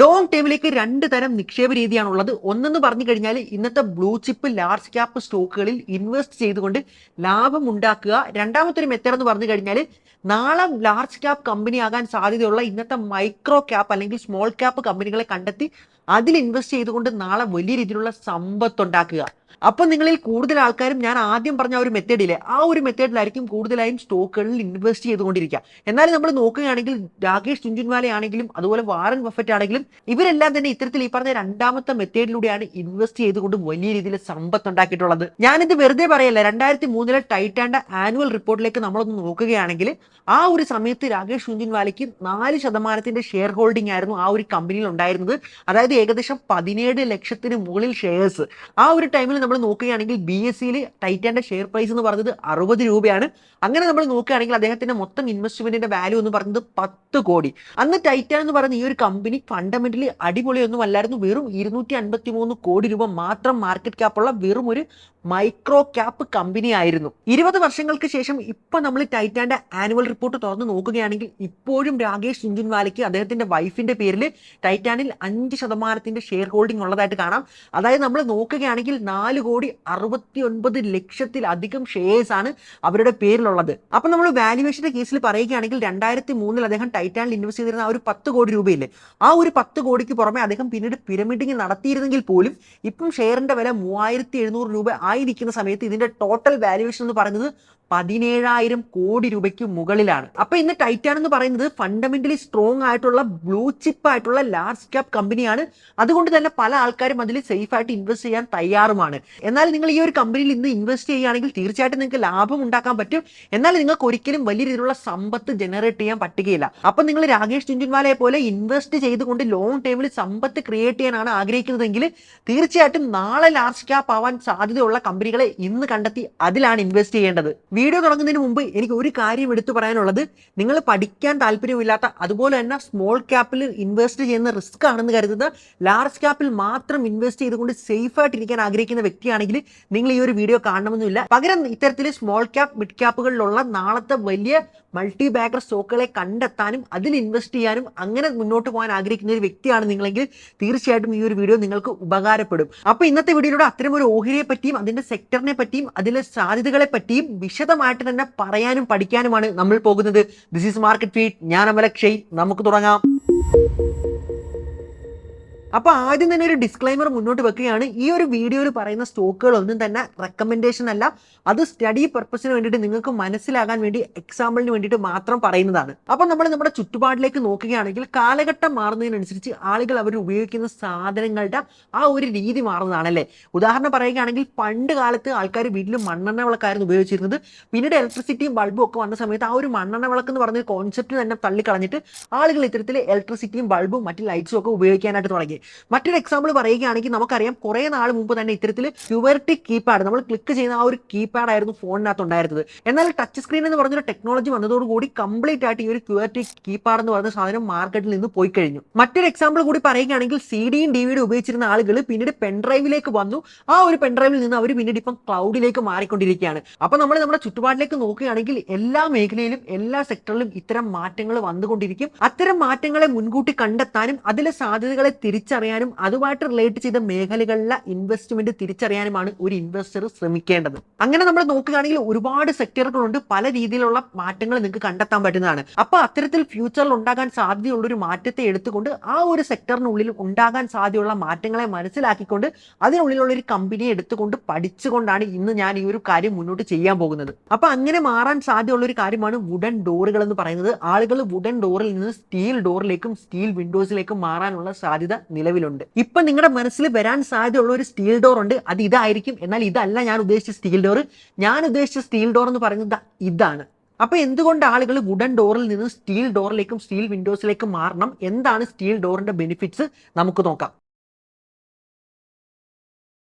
Long ടേമിലേക്ക് രണ്ട് തരം നിക്ഷേപ രീതിയാണുള്ളത്. ഒന്നെന്ന് പറഞ്ഞു കഴിഞ്ഞാൽ ഇന്നത്തെ ബ്ലൂ ചിപ്പ് ലാർജ് ക്യാപ്പ് സ്റ്റോക്കുകളിൽ ഇൻവെസ്റ്റ് ചെയ്തുകൊണ്ട് ലാഭം ഉണ്ടാക്കുക. രണ്ടാമത്തെ ഒരു മെത്തേഡ് എന്ന് പറഞ്ഞു കഴിഞ്ഞാൽ നാളെ ലാർജ് ക്യാപ്പ് കമ്പനി ആകാൻ സാധ്യതയുള്ള ഇന്നത്തെ മൈക്രോ ക്യാപ്പ് അല്ലെങ്കിൽ സ്മോൾ ക്യാപ്പ് കമ്പനികളെ കണ്ടെത്തി അതിൽ ഇൻവെസ്റ്റ് ചെയ്തുകൊണ്ട് നാളെ വലിയ രീതിയിലുള്ള സമ്പത്ത് ഉണ്ടാക്കുക. അപ്പൊ നിങ്ങളിൽ കൂടുതൽ ആൾക്കാരും ഞാൻ ആദ്യം പറഞ്ഞ ഒരു മെത്തേഡിലെ ആ ഒരു മെത്തേഡിലായിരിക്കും കൂടുതലായും സ്റ്റോക്കുകളിൽ ഇൻവെസ്റ്റ് ചെയ്തുകൊണ്ടിരിക്കുക. എന്നാൽ നമ്മൾ നോക്കുകയാണെങ്കിൽ രാകേഷ് ചുഞ്ചുൻവാല ആണെങ്കിലും അതുപോലെ വാറൻ ബഫറ്റ് ആണെങ്കിലും ഇവരെല്ലാം തന്നെ ഇത്തരത്തിൽ ഈ പറഞ്ഞ രണ്ടാമത്തെ മെത്തേഡിലൂടെയാണ് ഇൻവെസ്റ്റ് ചെയ്തുകൊണ്ട് വലിയ രീതിയിൽ സമ്പത്ത് ഉണ്ടാക്കിയിട്ടുള്ളത്. ഞാനിത് വെറുതെ പറയല്ല. രണ്ടായിരത്തി മൂന്നിലെ ടൈറ്റാൻഡ് ആനുവൽ റിപ്പോർട്ടിലേക്ക് നമ്മളൊന്ന് നോക്കുകയാണെങ്കിൽ ആ ഒരു സമയത്ത് രാകേഷ് ചുഞ്ചുൻവാലയ്ക്ക് നാല് ശതമാനത്തിന്റെ ഷെയർ ഹോൾഡിംഗ് ആയിരുന്നു ആ ഒരു കമ്പനിയിൽ ഉണ്ടായിരുന്നത്. അതായത് ഏകദേശം പതിനേഴ് ലക്ഷത്തിന് മുകളിൽ ഷെയർസ് ആ ഒരു ടൈമിൽ നമ്മൾ നോക്കുകയാണെങ്കിൽ ബി എസ് സിയിൽ ടൈറ്റാന്റെ ഷെയർ പ്രൈസ് എന്ന് പറഞ്ഞത് അറുപത് രൂപയാണ്. അങ്ങനെ നമ്മൾ നോക്കുകയാണെങ്കിൽ അദ്ദേഹത്തിന്റെ മൊത്തം ഇൻവെസ്റ്റ്മെന്റിന്റെ വാല്യൂ എന്ന് പറയുന്നത് പത്ത് കോടി. അന്ന് ടൈറ്റാൻ എന്ന് പറയുന്ന ഈ ഒരു കമ്പനി ഫണ്ടമെന്റലി അടിപൊളിയൊന്നും അല്ലായിരുന്നു വെറും ഇരുന്നൂറ്റി അൻപത്തി മൂന്ന് കോടി രൂപ മാത്രം മാർക്കറ്റ് ക്യാപ്പുള്ള വെറും ഒരു മൈക്രോ ക്യാപ്പ് കമ്പനി ആയിരുന്നു. ഇരുപത് വർഷങ്ങൾക്ക് ശേഷം ഇപ്പൊ നമ്മൾ ടൈറ്റാന്റെ ആനുവൽ റിപ്പോർട്ട് തുറന്ന് നോക്കുകയാണെങ്കിൽ ഇപ്പോഴും രാകേഷ് സുഞ്ചുൻവാലയ്ക്ക് അദ്ദേഹത്തിന്റെ വൈഫിന്റെ പേരിൽ ടൈറ്റാനിൽ അഞ്ച് ശതമാനത്തിന്റെ ഷെയർ ഹോൾഡിംഗ് ഉള്ളതായിട്ട് കാണാം. അതായത് നമ്മൾ നോക്കുകയാണെങ്കിൽ നാല് കോടി അറുപത്തി ഒൻപത് ലക്ഷത്തിലധികം ഷെയർസ് ആണ് അവരുടെ പേരിലുള്ളത്. അപ്പൊ നമ്മൾ വാല്യുവേഷന്റെ കേസിൽ പറയുകയാണെങ്കിൽ രണ്ടായിരത്തി മൂന്നിൽ അദ്ദേഹം ടൈറ്റാനിൽ ഇൻവെസ്റ്റ് ചെയ്തിരുന്ന ആ ഒരു പത്ത് കോടി രൂപയില്ലേ ആ ഒരു പത്ത് കോടിക്ക് പുറമെ അദ്ദേഹം പിന്നീട് പിരമിഡിങ് നടത്തിയിരുന്നെങ്കിൽ പോലും ഇപ്പം ഷെയറിന്റെ വില മൂവായിരത്തി എഴുന്നൂറ് രൂപ ആയിരിക്കുന്ന സമയത്ത് ഇതിന്റെ ടോട്ടൽ വാല്യുവേഷൻ എന്ന് പറയുന്നത് പതിനേഴായിരം കോടി രൂപയ്ക്ക് മുകളിലാണ്. അപ്പൊ ഇന്ന് ടൈറ്റാൻ എന്ന് പറയുന്നത് ഫണ്ടമെന്റലി സ്ട്രോങ് ആയിട്ടുള്ള ബ്ലൂ ചിപ്പ് ആയിട്ടുള്ള ലാർജ് ക്യാപ് കമ്പനിയാണ് അതുകൊണ്ട് തന്നെ പല ആൾക്കാരും അതിൽ സേഫ് ആയിട്ട് ഇൻവെസ്റ്റ് ചെയ്യാൻ തയ്യാറുമാണ്. എന്നാൽ നിങ്ങൾ ഈ ഒരു കമ്പനിയിൽ ഇന്ന് ഇൻവെസ്റ്റ് ചെയ്യുകയാണെങ്കിൽ തീർച്ചയായിട്ടും നിങ്ങൾക്ക് ലാഭം ഉണ്ടാക്കാൻ പറ്റും. എന്നാൽ നിങ്ങൾക്ക് ഒരിക്കലും വലിയ രീതിയിലുള്ള സമ്പത്ത് ജനറേറ്റ് ചെയ്യാൻ പറ്റുകയില്ല. അപ്പൊ നിങ്ങൾ രാകേഷ് ചുഞ്ചുൻവാലയെ പോലെ ഇൻവെസ്റ്റ് ചെയ്തുകൊണ്ട് ലോങ് ടൈമിൽ സമ്പത്ത് ക്രിയേറ്റ് ചെയ്യാനാണ് ആഗ്രഹിക്കുന്നതെങ്കിൽ തീർച്ചയായിട്ടും നാളെ ലാർജ് ക്യാപ് ആവാൻ സാധ്യതയുള്ള കമ്പനികളെ ഇന്ന് കണ്ടെത്തി അതിലാണ് ഇൻവെസ്റ്റ് ചെയ്യേണ്ടത്. വീഡിയോ തുടങ്ങുന്നതിന് മുമ്പ് എനിക്ക് ഒരു കാര്യം എടുത്തു പറയാനുള്ളത്. നിങ്ങൾ പഠിക്കാൻ താല്പര്യമില്ലാത്ത അതുപോലെ തന്നെ സ്മോൾ ക്യാപ്പിൽ ഇൻവെസ്റ്റ് ചെയ്യുന്ന റിസ്ക് ആണെന്ന് കരുതുന്ന ലാർജ് ക്യാപ്പിൽ മാത്രം ഇൻവെസ്റ്റ് ചെയ്തുകൊണ്ട് സേഫ് ആയിട്ട് ഇരിക്കാൻ ആഗ്രഹിക്കുന്ന വ്യക്തിയാണെങ്കിൽ നിങ്ങൾ ഈ ഒരു വീഡിയോ കാണണമെന്നില്ല. പകരം ഇത്തരത്തിൽ സ്മോൾ ക്യാപ്പ് മിഡ് ക്യാപ്പുകളിലുള്ള നാളത്തെ വലിയ മൾട്ടി ബാഗർ സ്റ്റോക്കുകളെ കണ്ടെത്താനും അതിൽ ഇൻവെസ്റ്റ് ചെയ്യാനും അങ്ങനെ മുന്നോട്ട് പോകാൻ ആഗ്രഹിക്കുന്ന ഒരു വ്യക്തിയാണ് നിങ്ങളെങ്കിൽ തീർച്ചയായിട്ടും ഈ ഒരു വീഡിയോ നിങ്ങൾക്ക് ഉപകാരപ്പെടും. അപ്പോൾ ഇന്നത്തെ വീഡിയോയിലൂടെ അത്തരം ഒരു ഓഹരിയെ പറ്റിയും അതിന്റെ സെക്ടറിനെ പറ്റിയും അതിലെ സാധ്യതകളെ പറ്റിയും വിശദമായിട്ട് തന്നെ പറയാനും പഠിക്കാനുമാണ് നമ്മൾ പോകുന്നത്. ദിസ് ഈസ് മാർക്കറ്റ് ഫീഡ് ഞാൻ അമലക്ഷയ്. നമുക്ക് തുടങ്ങാം. അപ്പൊ ആദ്യം തന്നെ ഒരു ഡിസ്ക്ലൈമർ മുന്നോട്ട് വെക്കുകയാണ്. ഈ ഒരു വീഡിയോയിൽ പറയുന്ന സ്റ്റോക്കുകൾ ഒന്നും തന്നെ റെക്കമെൻഡേഷൻ അല്ല. അത് സ്റ്റഡി പർപ്പസിന് വേണ്ടിയിട്ട് നിങ്ങൾക്ക് മനസ്സിലാകാൻ വേണ്ടി എക്സാമ്പിളിന് വേണ്ടിയിട്ട് മാത്രം പറയുന്നതാണ്. അപ്പൊ നമ്മൾ നമ്മുടെ ചുറ്റുപാടിലേക്ക് നോക്കുകയാണെങ്കിൽ കാലഘട്ടം മാറുന്നതിനനുസരിച്ച് ആളുകൾ അവർ ഉപയോഗിക്കുന്ന സാധനങ്ങളുടെ ആ ഒരു രീതി മാറുന്നതാണല്ലേ ഉദാഹരണം പറയുകയാണെങ്കിൽ പണ്ട് കാലത്ത് ആൾക്കാർ വീട്ടിൽ മണ്ണെണ്ണ വിളക്കായിരുന്നു ഉപയോഗിച്ചിരുന്നത്. പിന്നീട് ഇലക്ട്രിസിറ്റിയും ബൾബും ഒക്കെ വന്ന സമയത്ത് ആ ഒരു മണ്ണെണ്ണ വിളക്ക് എന്ന് പറഞ്ഞ കോൺസെപ്റ്റ് തന്നെ തള്ളിക്കളഞ്ഞിട്ട് ആളുകൾ ഇത്തരത്തിൽ ഇലക്ട്രിസിറ്റിയും ബൾബും മറ്റ് ലൈറ്റ്സും ഒക്കെ ഉപയോഗിക്കാനായിട്ട് തുടങ്ങി. മറ്റൊരു എക്സാമ്പിൾ പറയുകയാണെങ്കിൽ നമുക്കറിയാം കുറേ നാൾ മുമ്പ് തന്നെ ഇത്തരത്തിൽ ക്യൂബർട്ടി കീപാഡ് നമ്മൾ ക്ലിക്ക് ചെയ്യുന്ന ആ ഒരു കീപാഡ് ആയിരുന്നു ഫോണിനകത്ത് ഉണ്ടായിരുന്നത്. എന്നാൽ ടച്ച് സ്ക്രീൻ എന്ന് പറഞ്ഞൊരു ടെക്നോളജി വന്നതോടുകൂടി കംപ്ലീറ്റ് ആയിട്ട് ഈ ഒരു ക്യൂബർട്ടി കീപാഡ് എന്ന് പറയുന്ന സാധനം മാർക്കറ്റിൽ നിന്ന് പോയി കഴിഞ്ഞു. മറ്റൊരു എക്സാമ്പിൾ കൂടി പറയുകയാണെങ്കിൽ സി ഡിയും ഡി വിയും ഉപയോഗിച്ചിരുന്ന ആളുകൾ പിന്നീട് പെൻഡ്രൈവിലേക്ക് വന്നു. ആ ഒരു പെൻഡ്രൈവിൽ നിന്ന് അവർ പിന്നീട് ഇപ്പം ക്ലൗഡിലേക്ക് മാറിക്കൊണ്ടിരിക്കുകയാണ്. അപ്പൊ നമ്മൾ നമ്മുടെ ചുറ്റുപാടിലേക്ക് നോക്കുകയാണെങ്കിൽ എല്ലാ മേഖലയിലും എല്ലാ സെക്ടറിലും ഇത്തരം മാറ്റങ്ങൾ വന്നുകൊണ്ടിരിക്കും. അത്തരം മാറ്റങ്ങളെ മുൻകൂട്ടി കണ്ടെത്താനും അതിലെ സാധ്യതകളെ തിരിച്ചറിയാനും അതുമായിട്ട് റിലേറ്റ് ചെയ്ത മേഖലകളിലെ ഇൻവെസ്റ്റ്മെന്റ് തിരിച്ചറിയാനുമാണ് ഒരു ഇൻവെസ്റ്റർ ശ്രമിക്കേണ്ടത്. അങ്ങനെ നമ്മൾ നോക്കുകയാണെങ്കിൽ ഒരുപാട് സെക്ടറുകളുണ്ട് പല രീതിയിലുള്ള മാറ്റങ്ങൾ നിങ്ങൾക്ക് കണ്ടെത്താൻ പറ്റുന്നതാണ്. അപ്പൊ അത്തരത്തിൽ ഫ്യൂച്ചറിൽ ഉണ്ടാകാൻ സാധ്യതയുള്ള ഒരു മാറ്റത്തെ എടുത്തുകൊണ്ട് ആ ഒരു സെക്ടറിനുള്ളിൽ ഉണ്ടാകാൻ സാധ്യതയുള്ള മാറ്റങ്ങളെ മനസ്സിലാക്കിക്കൊണ്ട് അതിനുള്ളിലുള്ള ഒരു കമ്പനിയെ എടുത്തുകൊണ്ട് പഠിച്ചുകൊണ്ടാണ് ഇന്ന് ഞാൻ ഈ ഒരു കാര്യം മുന്നോട്ട് ചെയ്യാൻ പോകുന്നത്. അപ്പൊ അങ്ങനെ മാറാൻ സാധ്യതയുള്ള ഒരു കാര്യമാണ് വുഡൻ ഡോറുകൾ എന്ന് പറയുന്നത്. ആളുകൾ വുഡൻ ഡോറിൽ നിന്ന് സ്റ്റീൽ ഡോറിലേക്കും സ്റ്റീൽ വിൻഡോസിലേക്കും മാറാനുള്ള സാധ്യത നിലവിലുണ്ട്. ഇപ്പൊ നിങ്ങളുടെ മനസ്സിൽ വരാൻ സാധ്യതയുള്ള ഒരു സ്റ്റീൽ ഡോർ ഉണ്ട്. അത് ഇതായിരിക്കും. എന്നാൽ ഇതല്ല ഞാൻ ഉദ്ദേശിച്ച സ്റ്റീൽ ഡോർ. ഞാൻ ഉദ്ദേശിച്ച സ്റ്റീൽ ഡോർ എന്ന് പറയുന്നത് ഇതാണ്. അപ്പൊ എന്തുകൊണ്ട് ആളുകൾ വുഡൻ ഡോറിൽ നിന്ന് സ്റ്റീൽ ഡോറിലേക്കും സ്റ്റീൽ വിൻഡോസിലേക്കും മാറണം? എന്താണ് സ്റ്റീൽ ഡോറിന്റെ ബെനിഫിറ്റ്സ്? നമുക്ക് നോക്കാം.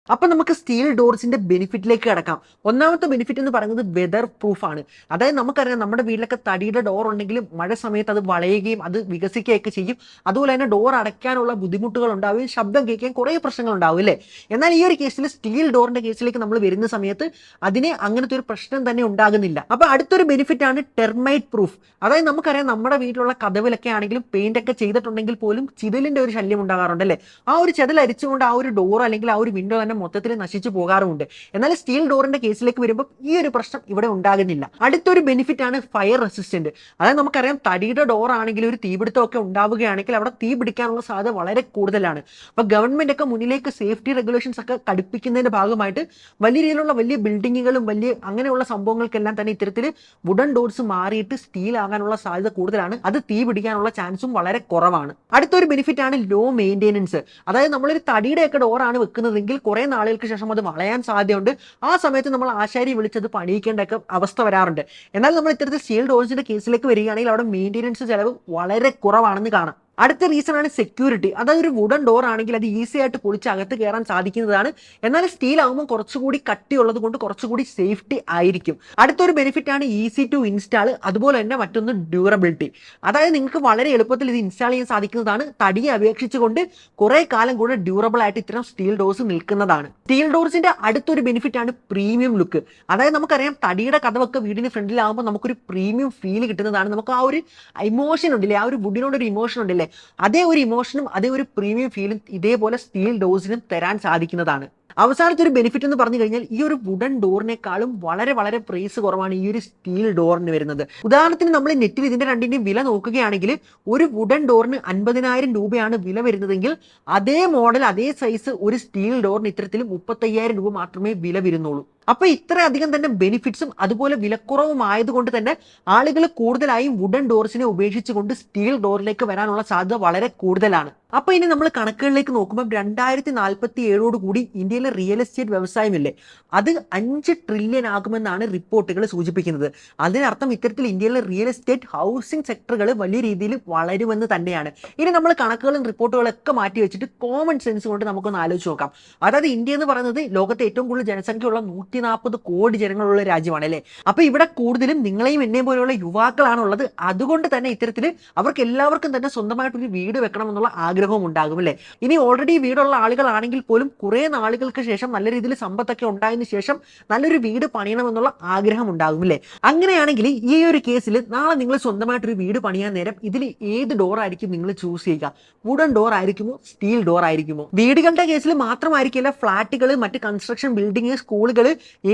അപ്പൊ നമുക്ക് സ്റ്റീൽ ഡോർസിന്റെ ബെനിഫിറ്റിലേക്ക് കിടക്കാം. ഒന്നാമത്തെ ബെനിഫിറ്റ് എന്ന് പറയുന്നത് വെതർ പ്രൂഫ് ആണ്. അതായത് നമുക്കറിയാം നമ്മുടെ വീട്ടിലൊക്കെ തടിയുടെ ഡോർ ഉണ്ടെങ്കിലും മഴ സമയത്ത് അത് വളയുകയും അത് വികസിക്കുകയൊക്കെ ചെയ്യും. അതുപോലെ തന്നെ ഡോർ അടയ്ക്കാനുള്ള ബുദ്ധിമുട്ടുകൾ ഉണ്ടാവുകയും ശബ്ദം കേൾക്കുകയും കുറേ പ്രശ്നങ്ങൾ ഉണ്ടാവും അല്ലേ? എന്നാൽ ഈ ഒരു കേസിൽ സ്റ്റീൽ ഡോറിന്റെ കേസിലേക്ക് നമ്മൾ വരുന്ന സമയത്ത് അതിന് അങ്ങനത്തെ ഒരു പ്രശ്നം തന്നെ ഉണ്ടാകുന്നില്ല. അപ്പൊ അടുത്തൊരു ബെനിഫിറ്റ് ആണ് ടെർമൈറ്റ് പ്രൂഫ് അതായത് നമുക്കറിയാം നമ്മുടെ വീട്ടിലുള്ള കഥവിലൊക്കെ ആണെങ്കിലും പെയിന്റ് ഒക്കെ ചെയ്തിട്ടുണ്ടെങ്കിൽ പോലും ചിതലിന്റെ ഒരു ശല്യം ഉണ്ടാകാറുണ്ട് അല്ലേ? ആ ഒരു ചെതൽ അരിച്ചുകൊണ്ട് ആ ഒരു ഡോർ അല്ലെങ്കിൽ ആ ഒരു വിൻഡോ തന്നെ മൊത്തത്തിൽ നശിച്ചു പോകാറുമുണ്ട്. എന്നാൽ സ്റ്റീൽ ഡോറിന്റെ കേസിലേക്ക് വരുമ്പോൾ ഈ ഒരു പ്രശ്നം ഇവിടെ ഉണ്ടാകുന്നില്ല. അടുത്തൊരു ബെനിഫിറ്റ് ആണ് ഫയർ റെസിസ്റ്റന്റ് അതായത് നമുക്കറിയാം തടിയുടെ ഡോർ ആണെങ്കിൽ ഒരു തീപിടുത്തമൊക്കെ ഉണ്ടാവുകയാണെങ്കിൽ അവിടെ തീ പിടിക്കാനുള്ള സാധ്യത വളരെ കൂടുതലാണ്. അപ്പൊ ഗവൺമെന്റ് ഒക്കെ മുന്നിലേക്ക് സേഫ്റ്റി റെഗുലേഷൻസ് ഒക്കെ കടുപ്പിക്കുന്നതിന്റെ ഭാഗമായിട്ട് വലിയ രീതിയിലുള്ള വലിയ ബിൽഡിങ്ങുകളും വലിയ അങ്ങനെയുള്ള സംഭവങ്ങൾക്കെല്ലാം തന്നെ ഇത്തരത്തിൽ വുഡൻ ഡോർസ് മാറിയിട്ട് സ്റ്റീൽ ആകാനുള്ള സാധ്യത കൂടുതലാണ്. അത് തീ പിടിക്കാനുള്ള ചാൻസും വളരെ കുറവാണ്. അടുത്തൊരു ബെനിഫിറ്റ് ആണ് ലോ മെയിന്റെനൻസ് അതായത് നമ്മളൊരു തടിയുടെ ഒക്കെ ഡോറാണ് വെക്കുന്നതെങ്കിൽ കുറെ നാളുകൾക്ക് ശേഷം അത് വളയാൻ സാധ്യതയുണ്ട്. ആ സമയത്ത് നമ്മൾ ആശാരി വിളിച്ചത് പണിയിക്കേണ്ട അവസ്ഥ വരാറുണ്ട്. എന്നാൽ നമ്മൾ ഇത്തരത്തിൽ സ്റ്റീൽ ഡോർസിന്റെ കേസിലേക്ക് വരികയാണെങ്കിൽ അവിടെ മെയിന്റെനൻസ് ചിലവ് വളരെ കുറവാണെന്ന് കാണാം. അടുത്ത റീസൺ ആണ് സെക്യൂരിറ്റി അതായത് ഒരു വുഡൻ ഡോർ ആണെങ്കിൽ അത് ഈസി ആയിട്ട് പൊളിച്ച് അകത്ത് കയറാൻ സാധിക്കുന്നതാണ്. എന്നാൽ സ്റ്റീൽ ആകുമ്പോൾ കുറച്ചുകൂടി കട്ടിയുള്ളത് കൊണ്ട് കുറച്ചുകൂടി സേഫ്റ്റി ആയിരിക്കും. അടുത്തൊരു ബെനിഫിറ്റ് ആണ് ഈസി ടു ഇൻസ്റ്റാൾ അതുപോലെ തന്നെ മറ്റൊന്ന് ഡ്യൂറബിലിറ്റി അതായത് നിങ്ങൾക്ക് വളരെ എളുപ്പത്തിൽ ഇത് ഇൻസ്റ്റാൾ ചെയ്യാൻ സാധിക്കുന്നതാണ്. തടിയെ അപേക്ഷിച്ചുകൊണ്ട് കുറെ കാലം കൂടെ ഡ്യൂറബിൾ ആയിട്ട് ഇത്തരം സ്റ്റീൽ ഡോർസ് നിൽക്കുന്നതാണ്. സ്റ്റീൽ ഡോർസിന്റെ അടുത്തൊരു ബെനിഫിറ്റ് ആണ് പ്രീമിയം ലുക്ക് അതായത് നമുക്കറിയാം തടിയുടെ കഥവൊക്കെ വീടിന് ഫ്രണ്ടിലാകുമ്പോൾ നമുക്കൊരു പ്രീമിയം ഫീൽ കിട്ടുന്നതാണ്. നമുക്ക് ആ ഒരു ഇമോഷൻ ഉണ്ടല്ലേ? ആ ഒരു വുഡിനോട് ഒരു ഇമോഷൻ ഉണ്ടല്ലേ? അതേ ഒരു ഇമോഷനും അതേ ഒരു പ്രീമിയം ഫീലും ഇതേപോലെ സ്റ്റീൽ ഡോസിനും തരാൻ സാധിക്കുന്നതാണ്. അവസാനത്തെ ഒരു ബെനിഫിറ്റ് എന്ന് പറഞ്ഞു കഴിഞ്ഞാൽ ഈ ഒരു വുഡൻ ഡോറിനേക്കാളും വളരെ വളരെ പ്രൈസ് കുറവാണ് ഈ ഒരു സ്റ്റീൽ ഡോറിന് വരുന്നത്. ഉദാഹരണത്തിന് നമ്മൾ നെറ്റിൽ ഇതിന്റെ രണ്ടിന്റെയും വില നോക്കുകയാണെങ്കിൽ ഒരു വുഡൻ ഡോറിന് അൻപതിനായിരം രൂപയാണ് വില വരുന്നതെങ്കിൽ അതേ മോഡൽ അതേ സൈസ് ഒരു സ്റ്റീൽ ഡോറിന് ഇത്തരത്തിൽ മുപ്പത്തയ്യായിരം രൂപ മാത്രമേ വില വരുന്നുള്ളൂ. അപ്പൊ ഇത്രയധികം തന്നെ ബെനിഫിറ്റ്സും അതുപോലെ വിലക്കുറവും ആയതുകൊണ്ട് തന്നെ ആളുകൾ കൂടുതലായും വുഡൻ ഡോർസിനെ ഉപേക്ഷിച്ചുകൊണ്ട് സ്റ്റീൽ ഡോറിലേക്ക് വരാനുള്ള സാധ്യത വളരെ കൂടുതലാണ്. അപ്പൊ ഇനി നമ്മൾ കണക്കുകളിലേക്ക് നോക്കുമ്പോൾ രണ്ടായിരത്തി നാൽപ്പത്തി ഏഴോട് കൂടി ഇന്ത്യയിലെ റിയൽ എസ്റ്റേറ്റ് വ്യവസായം ഇല്ലേ അത് അഞ്ച് ട്രില്യൺ ആകുമെന്നാണ് റിപ്പോർട്ടുകൾ സൂചിപ്പിക്കുന്നത്. അതിനർത്ഥം ഇത്തരത്തിൽ ഇന്ത്യയിലെ റിയൽ എസ്റ്റേറ്റ് ഹൗസിംഗ് സെക്ടറുകൾ വലിയ രീതിയിൽ വളരുമെന്ന് തന്നെയാണ്. ഇനി നമ്മൾ കണക്കുകളും റിപ്പോർട്ടുകളും ഒക്കെ മാറ്റി വെച്ചിട്ട് കോമൺ സെൻസ് കൊണ്ട് നമുക്കൊന്ന് ആലോചിച്ച് നോക്കാം. അതായത് ഇന്ത്യ എന്ന് പറയുന്നത് ലോകത്തെ ഏറ്റവും കൂടുതൽ ജനസംഖ്യയുള്ള നൂറ്റി നാൽപ്പത് കോടി ജനങ്ങളുള്ള രാജ്യമാണ് അല്ലേ? അപ്പൊ ഇവിടെ കൂടുതലും നിങ്ങളെയും എന്നെയും പോലെയുള്ള യുവാക്കളാണുള്ളത്. അതുകൊണ്ട് തന്നെ ഇത്തരത്തിൽ അവർക്ക് എല്ലാവർക്കും തന്നെ സ്വന്തമായിട്ടൊരു വീട് വെക്കണം എന്നുള്ള ആഗ്രഹവും ഉണ്ടാകും അല്ലേ? ഇനി ഓൾറെഡി വീടുള്ള ആളുകളാണെങ്കിൽ പോലും കുറെ നാളുകൾക്ക് ശേഷം നല്ല രീതിയിൽ സമ്പത്തൊക്കെ ഉണ്ടായതിനു ശേഷം നല്ലൊരു വീട് പണിയണമെന്നുള്ള ആഗ്രഹം ഉണ്ടാകും അല്ലേ? അങ്ങനെയാണെങ്കിൽ ഈ ഒരു കേസിൽ നാളെ നിങ്ങൾ സ്വന്തമായിട്ടൊരു വീട് പണിയാൻ നേരം ഇതിൽ ഏത് ഡോർ ആയിരിക്കും നിങ്ങൾ ചൂസ് ചെയ്യുക? വുഡൻ ഡോർ ആയിരിക്കുമോ? സ്റ്റീൽ ഡോർ ആയിരിക്കുമോ? വീടുകളുടെ കേസിൽ മാത്രമായിരിക്കില്ല. ഫ്ലാറ്റുകൾ മറ്റ് കൺസ്ട്രക്ഷൻ ബിൽഡിംഗ് സ്കൂളുകൾ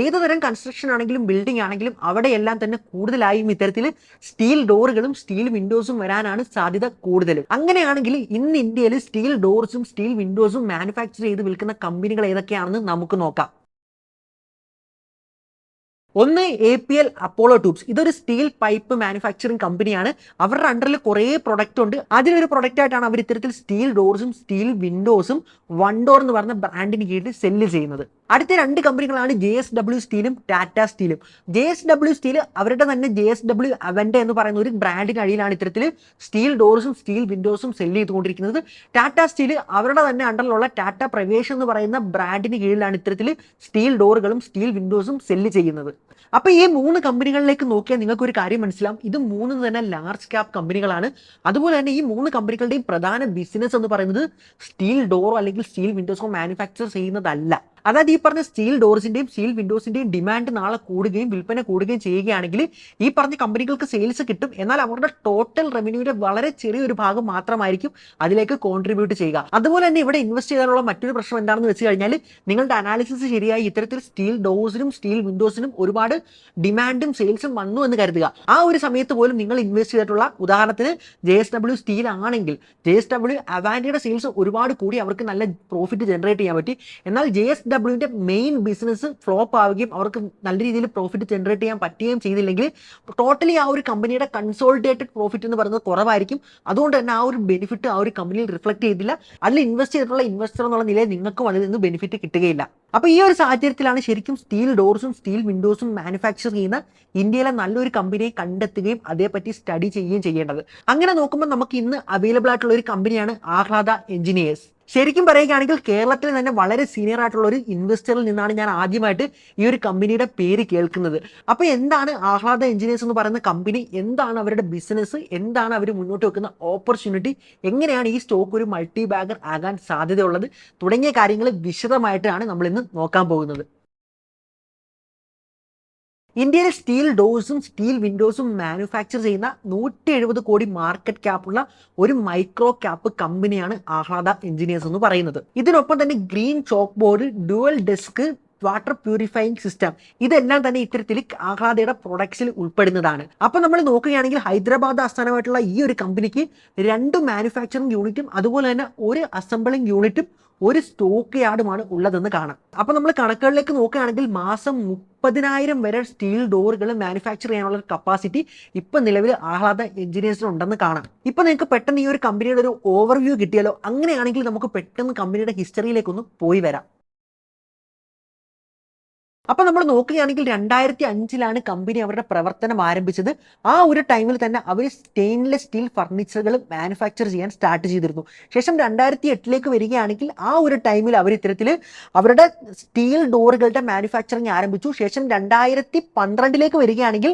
ഏത് തരം കൺസ്ട്രക്ഷൻ ആണെങ്കിലും ബിൽഡിംഗ് ആണെങ്കിലും അവിടെയെല്ലാം തന്നെ കൂടുതലായും ഇത്തരത്തിൽ സ്റ്റീൽ ഡോറുകളും സ്റ്റീൽ വിൻഡോസും വരാനാണ് സാധ്യത കൂടുതൽ. അങ്ങനെയാണെങ്കിൽ ഇന്ന് ഇന്ത്യയിൽ സ്റ്റീൽ ഡോർസും സ്റ്റീൽ വിൻഡോസും മാനുഫാക്ചർ ചെയ്ത് വിൽക്കുന്ന കമ്പനികൾ ഏതൊക്കെയാണെന്ന് നമുക്ക് നോക്കാം. ഒന്ന് A P L Apollo tubes ഇതൊരു സ്റ്റീൽ പൈപ്പ് മാനുഫാക്ചറിങ് കമ്പനിയാണ്. അവരുടെ അണ്ടറിൽ കുറേ പ്രൊഡക്റ്റ് ഉണ്ട്. അതിലൊരു പ്രൊഡക്റ്റ് ആയിട്ടാണ് അവർ ഇത്തരത്തിൽ സ്റ്റീൽ ഡോർസും സ്റ്റീൽ വിൻഡോസും വൺ ഡോർ എന്ന് പറഞ്ഞ ബ്രാൻഡിന് കീഴിൽ സെല്ല് ചെയ്യുന്നത്. അടുത്ത രണ്ട് കമ്പനികളാണ് ജെ എസ് ഡബ്ല്യു സ്റ്റീലും ടാറ്റ സ്റ്റീലും ജെ എസ് ഡബ്ല്യു സ്റ്റീൽ അവരുടെ തന്നെ ജെ എസ് ഡബ്ല്യു അവന്റെ എന്ന് പറയുന്ന ഒരു ബ്രാൻഡിന് അടിയിലാണ് ഇത്തരത്തിൽ സ്റ്റീൽ ഡോർസും സ്റ്റീൽ വിൻഡോസും സെല്ല് ചെയ്തുകൊണ്ടിരിക്കുന്നത്. ടാറ്റ സ്റ്റീൽ അവരുടെ തന്നെ അണ്ടറിലുള്ള ടാറ്റ പ്രവേശ് എന്ന് പറയുന്ന ബ്രാൻഡിന് കീഴിലാണ് ഇത്തരത്തിൽ സ്റ്റീൽ ഡോറുകളും സ്റ്റീൽ വിൻഡോസും സെല്ല് ചെയ്യുന്നത്. അപ്പോൾ ഈ മൂന്ന് കമ്പനികളിലേക്ക് നോക്കിയാൽ നിങ്ങൾക്ക് ഒരു കാര്യം മനസ്സിലാവും. ഇത് മൂന്ന് തന്നെ ലാർജ് ക്യാപ് കമ്പനികളാണ്. അതുപോലെ തന്നെ ഈ മൂന്ന് കമ്പനികളുടെയും പ്രധാന ബിസിനസ് എന്ന് പറയുന്നത് സ്റ്റീൽ ഡോറോ അല്ലെങ്കിൽ സ്റ്റീൽ വിൻഡോസോ മാനുഫാക്ചർ ചെയ്യുന്നതല്ല. അതായത് ഈ പറഞ്ഞ സ്റ്റീൽ ഡോർസിന്റെയും സ്റ്റീൽ വിൻഡോസിന്റെയും ഡിമാൻഡ് നാളെ കൂടുകയും വിൽപ്പന കൂടുകയും ചെയ്യുകയാണെങ്കിൽ ഈ പറഞ്ഞ കമ്പനികൾക്ക് സെയിൽസ് കിട്ടും. എന്നാൽ അവരുടെ ടോട്ടൽ റവന്യൂവിന്റെ വളരെ ചെറിയൊരു ഭാഗം മാത്രമായിരിക്കും അതിലേക്ക് കോൺട്രിബ്യൂട്ട് ചെയ്യുക. അതുപോലെ തന്നെ ഇവിടെ ഇൻവെസ്റ്റ് ചെയ്യാനുള്ള മറ്റൊരു പ്രശ്നം എന്താണെന്ന് വെച്ച് കഴിഞ്ഞാൽ നിങ്ങളുടെ അനാലിസിസ് ശരിയായി ഇത്തരത്തിൽ സ്റ്റീൽ ഡോസിനും സ്റ്റീൽ വിൻഡോസിനും ഒരുപാട് ഡിമാൻഡും സെയിൽസും വന്നു എന്ന് കരുതുക. ആ ഒരു സമയത്ത് പോലും നിങ്ങൾ ഇൻവെസ്റ്റ് ചെയ്തിട്ടുള്ള ഉദാഹരണത്തിന് ജെ എസ് ഡബ്ല്യു സ്റ്റീൽ ആണെങ്കിൽ ജെ എസ് ഡബ്ല്യു അവാൻഡിയുടെ സെയിൽസ് ഒരുപാട് കൂടി അവർക്ക് നല്ല പ്രോഫിറ്റ് ജനറേറ്റ് ചെയ്യാൻ പറ്റി. എന്നാൽ ജെ എസ് ഡബ്ല്യുവിന്റെ മെയിൻ ബിസിനസ് ഫ്ലോപ്പ് ആവുകയും അവർക്ക് നല്ല രീതിയിൽ പ്രോഫിറ്റ് ജനറേറ്റ് ചെയ്യാൻ പറ്റുകയും ചെയ്തില്ലെങ്കിൽ ടോട്ടലി ആ ഒരു കമ്പനിയുടെ കൺസോൾട്ടേറ്റഡ് പ്രോഫിറ്റ് എന്ന് പറയുന്നത് കുറവായിരിക്കും. അതുകൊണ്ട് തന്നെ ആ ഒരു ബെനിഫിറ്റ് ആ ഒരു കമ്പനിയിൽ റിഫ്ലക്ട് ചെയ്തില്ല. അതിൽ ഇൻവെസ്റ്റ് ചെയ്തിട്ടുള്ള ഇൻവെസ്റ്റർ എന്നുള്ള നിലയിൽ നിങ്ങൾക്കും അതിൽ നിന്ന് ബെനിഫിറ്റ് കിട്ടുകയില്ല. അപ്പോൾ ഈ ഒരു സാഹചര്യത്തിലാണ് ശരിക്കും സ്റ്റീൽ ഡോർസും സ്റ്റീൽ വിൻഡോസും മാനുഫാക്ചർ ചെയ്യുന്ന ഇന്ത്യയിലെ നല്ലൊരു കമ്പനിയെ കണ്ടെത്തുകയും അതേപറ്റി സ്റ്റഡി ചെയ്യുകയും ചെയ്യേണ്ടത്. അങ്ങനെ നോക്കുമ്പോൾ നമുക്ക് ഇന്ന് അവൈലബിൾ ആയിട്ടുള്ള ഒരു കമ്പനിയാണ് ആഹ്ലാദ എഞ്ചിനീയേഴ്സ് ശരിക്കും പറയുകയാണെങ്കിൽ കേരളത്തിൽ തന്നെ വളരെ സീനിയർ ആയിട്ടുള്ള ഒരു ഇൻവെസ്റ്ററിൽ നിന്നാണ് ഞാൻ ആദ്യമായിട്ട് ഈ ഒരു കമ്പനിയുടെ പേര് കേൾക്കുന്നത്. അപ്പോൾ എന്താണ് ആഹ്ലാദ എഞ്ചിനീയേഴ്സ് എന്ന് പറയുന്ന കമ്പനി എന്താണ് അവരുടെ ബിസിനസ് എന്താണ് അവർ മുന്നോട്ട് വെക്കുന്ന ഓപ്പർച്യൂണിറ്റി എങ്ങനെയാണ് ഈ സ്റ്റോക്ക് ഒരു മൾട്ടി ബാഗർ ആകാൻ സാധ്യതയുള്ളത്? തുടങ്ങിയ കാര്യങ്ങൾ വിശദമായിട്ടാണ് നമ്മൾ ഇന്ന് നോക്കാൻ പോകുന്നത്. ഇന്ത്യയിലെ സ്റ്റീൽ ഡോഴ്സും സ്റ്റീൽ വിൻഡോസും മാനുഫാക്ചർ ചെയ്യുന്ന നൂറ്റി എഴുപത് കോടി മാർക്കറ്റ് ക്യാപ്പുള്ള ഒരു മൈക്രോ ക്യാപ്പ് കമ്പനിയാണ് ആഹ്ലാദ എഞ്ചിനീയേഴ്സ് എന്ന് പറയുന്നത്. ഇതിനൊപ്പം തന്നെ green chalk board dual desk water purifying system ഇതെല്ലാം തന്നെ ഇത്തരത്തിൽ ആഹ്ലാദയുടെ പ്രൊഡക്ട്സിൽ ഉൾപ്പെടുന്നതാണ്. അപ്പോൾ നമ്മൾ നോക്കുകയാണെങ്കിൽ ഹൈദരാബാദ് ആസ്ഥാനമായിട്ടുള്ള ഈ ഒരു കമ്പനിക്ക് രണ്ട് മാനുഫാക്ചറിംഗ് യൂണിറ്റും അതുപോലെ തന്നെ ഒരു അസംബിളിംഗ് യൂണിറ്റും ഒരു സ്റ്റോക്ക് യാർഡുമാണ് ഉള്ളതെന്ന് കാണാം. അപ്പോൾ നമ്മൾ കണക്കുകളിലേക്ക് നോക്കുകയാണെങ്കിൽ മാസം മുപ്പതിനായിരം വരെ സ്റ്റീൽ ഡോറുകൾ മാനുഫാക്ചർ ചെയ്യാനുള്ള കപ്പാസിറ്റി ഇപ്പം നിലവിൽ ആഹ്ലാദ എഞ്ചിനീയേഴ്സിന് ഉണ്ടെന്ന് കാണാം. ഇപ്പം നിങ്ങൾക്ക് പെട്ടെന്ന് ഈ ഒരു കമ്പനിയുടെ ഒരു ഓവർവ്യൂ കിട്ടിയാലോ? അങ്ങനെയാണെങ്കിൽ നമുക്ക് പെട്ടെന്ന് കമ്പനിയുടെ ഹിസ്റ്ററിയിലേക്കൊന്ന് പോയി വരാം. അപ്പൊ നമ്മൾ നോക്കുകയാണെങ്കിൽ രണ്ടായിരത്തി അഞ്ചിലാണ് കമ്പനി അവരുടെ പ്രവർത്തനം ആരംഭിച്ചത്. ആ ഒരു ടൈമിൽ തന്നെ അവർ സ്റ്റെയിൻലെസ് സ്റ്റീൽ ഫർണിച്ചറുകൾ മാനുഫാക്ചർ ചെയ്യാൻ സ്റ്റാർട്ട് ചെയ്തിരുന്നു. ശേഷം രണ്ടായിരത്തി എട്ടിലേക്ക് വരികയാണെങ്കിൽ ആ ഒരു ടൈമിൽ അവർ ഇത്തരത്തിൽ അവരുടെ സ്റ്റീൽ ഡോറുകളുടെ മാനുഫാക്ചറിങ് ആരംഭിച്ചു. ശേഷം രണ്ടായിരത്തി പന്ത്രണ്ടിലേക്ക് വരികയാണെങ്കിൽ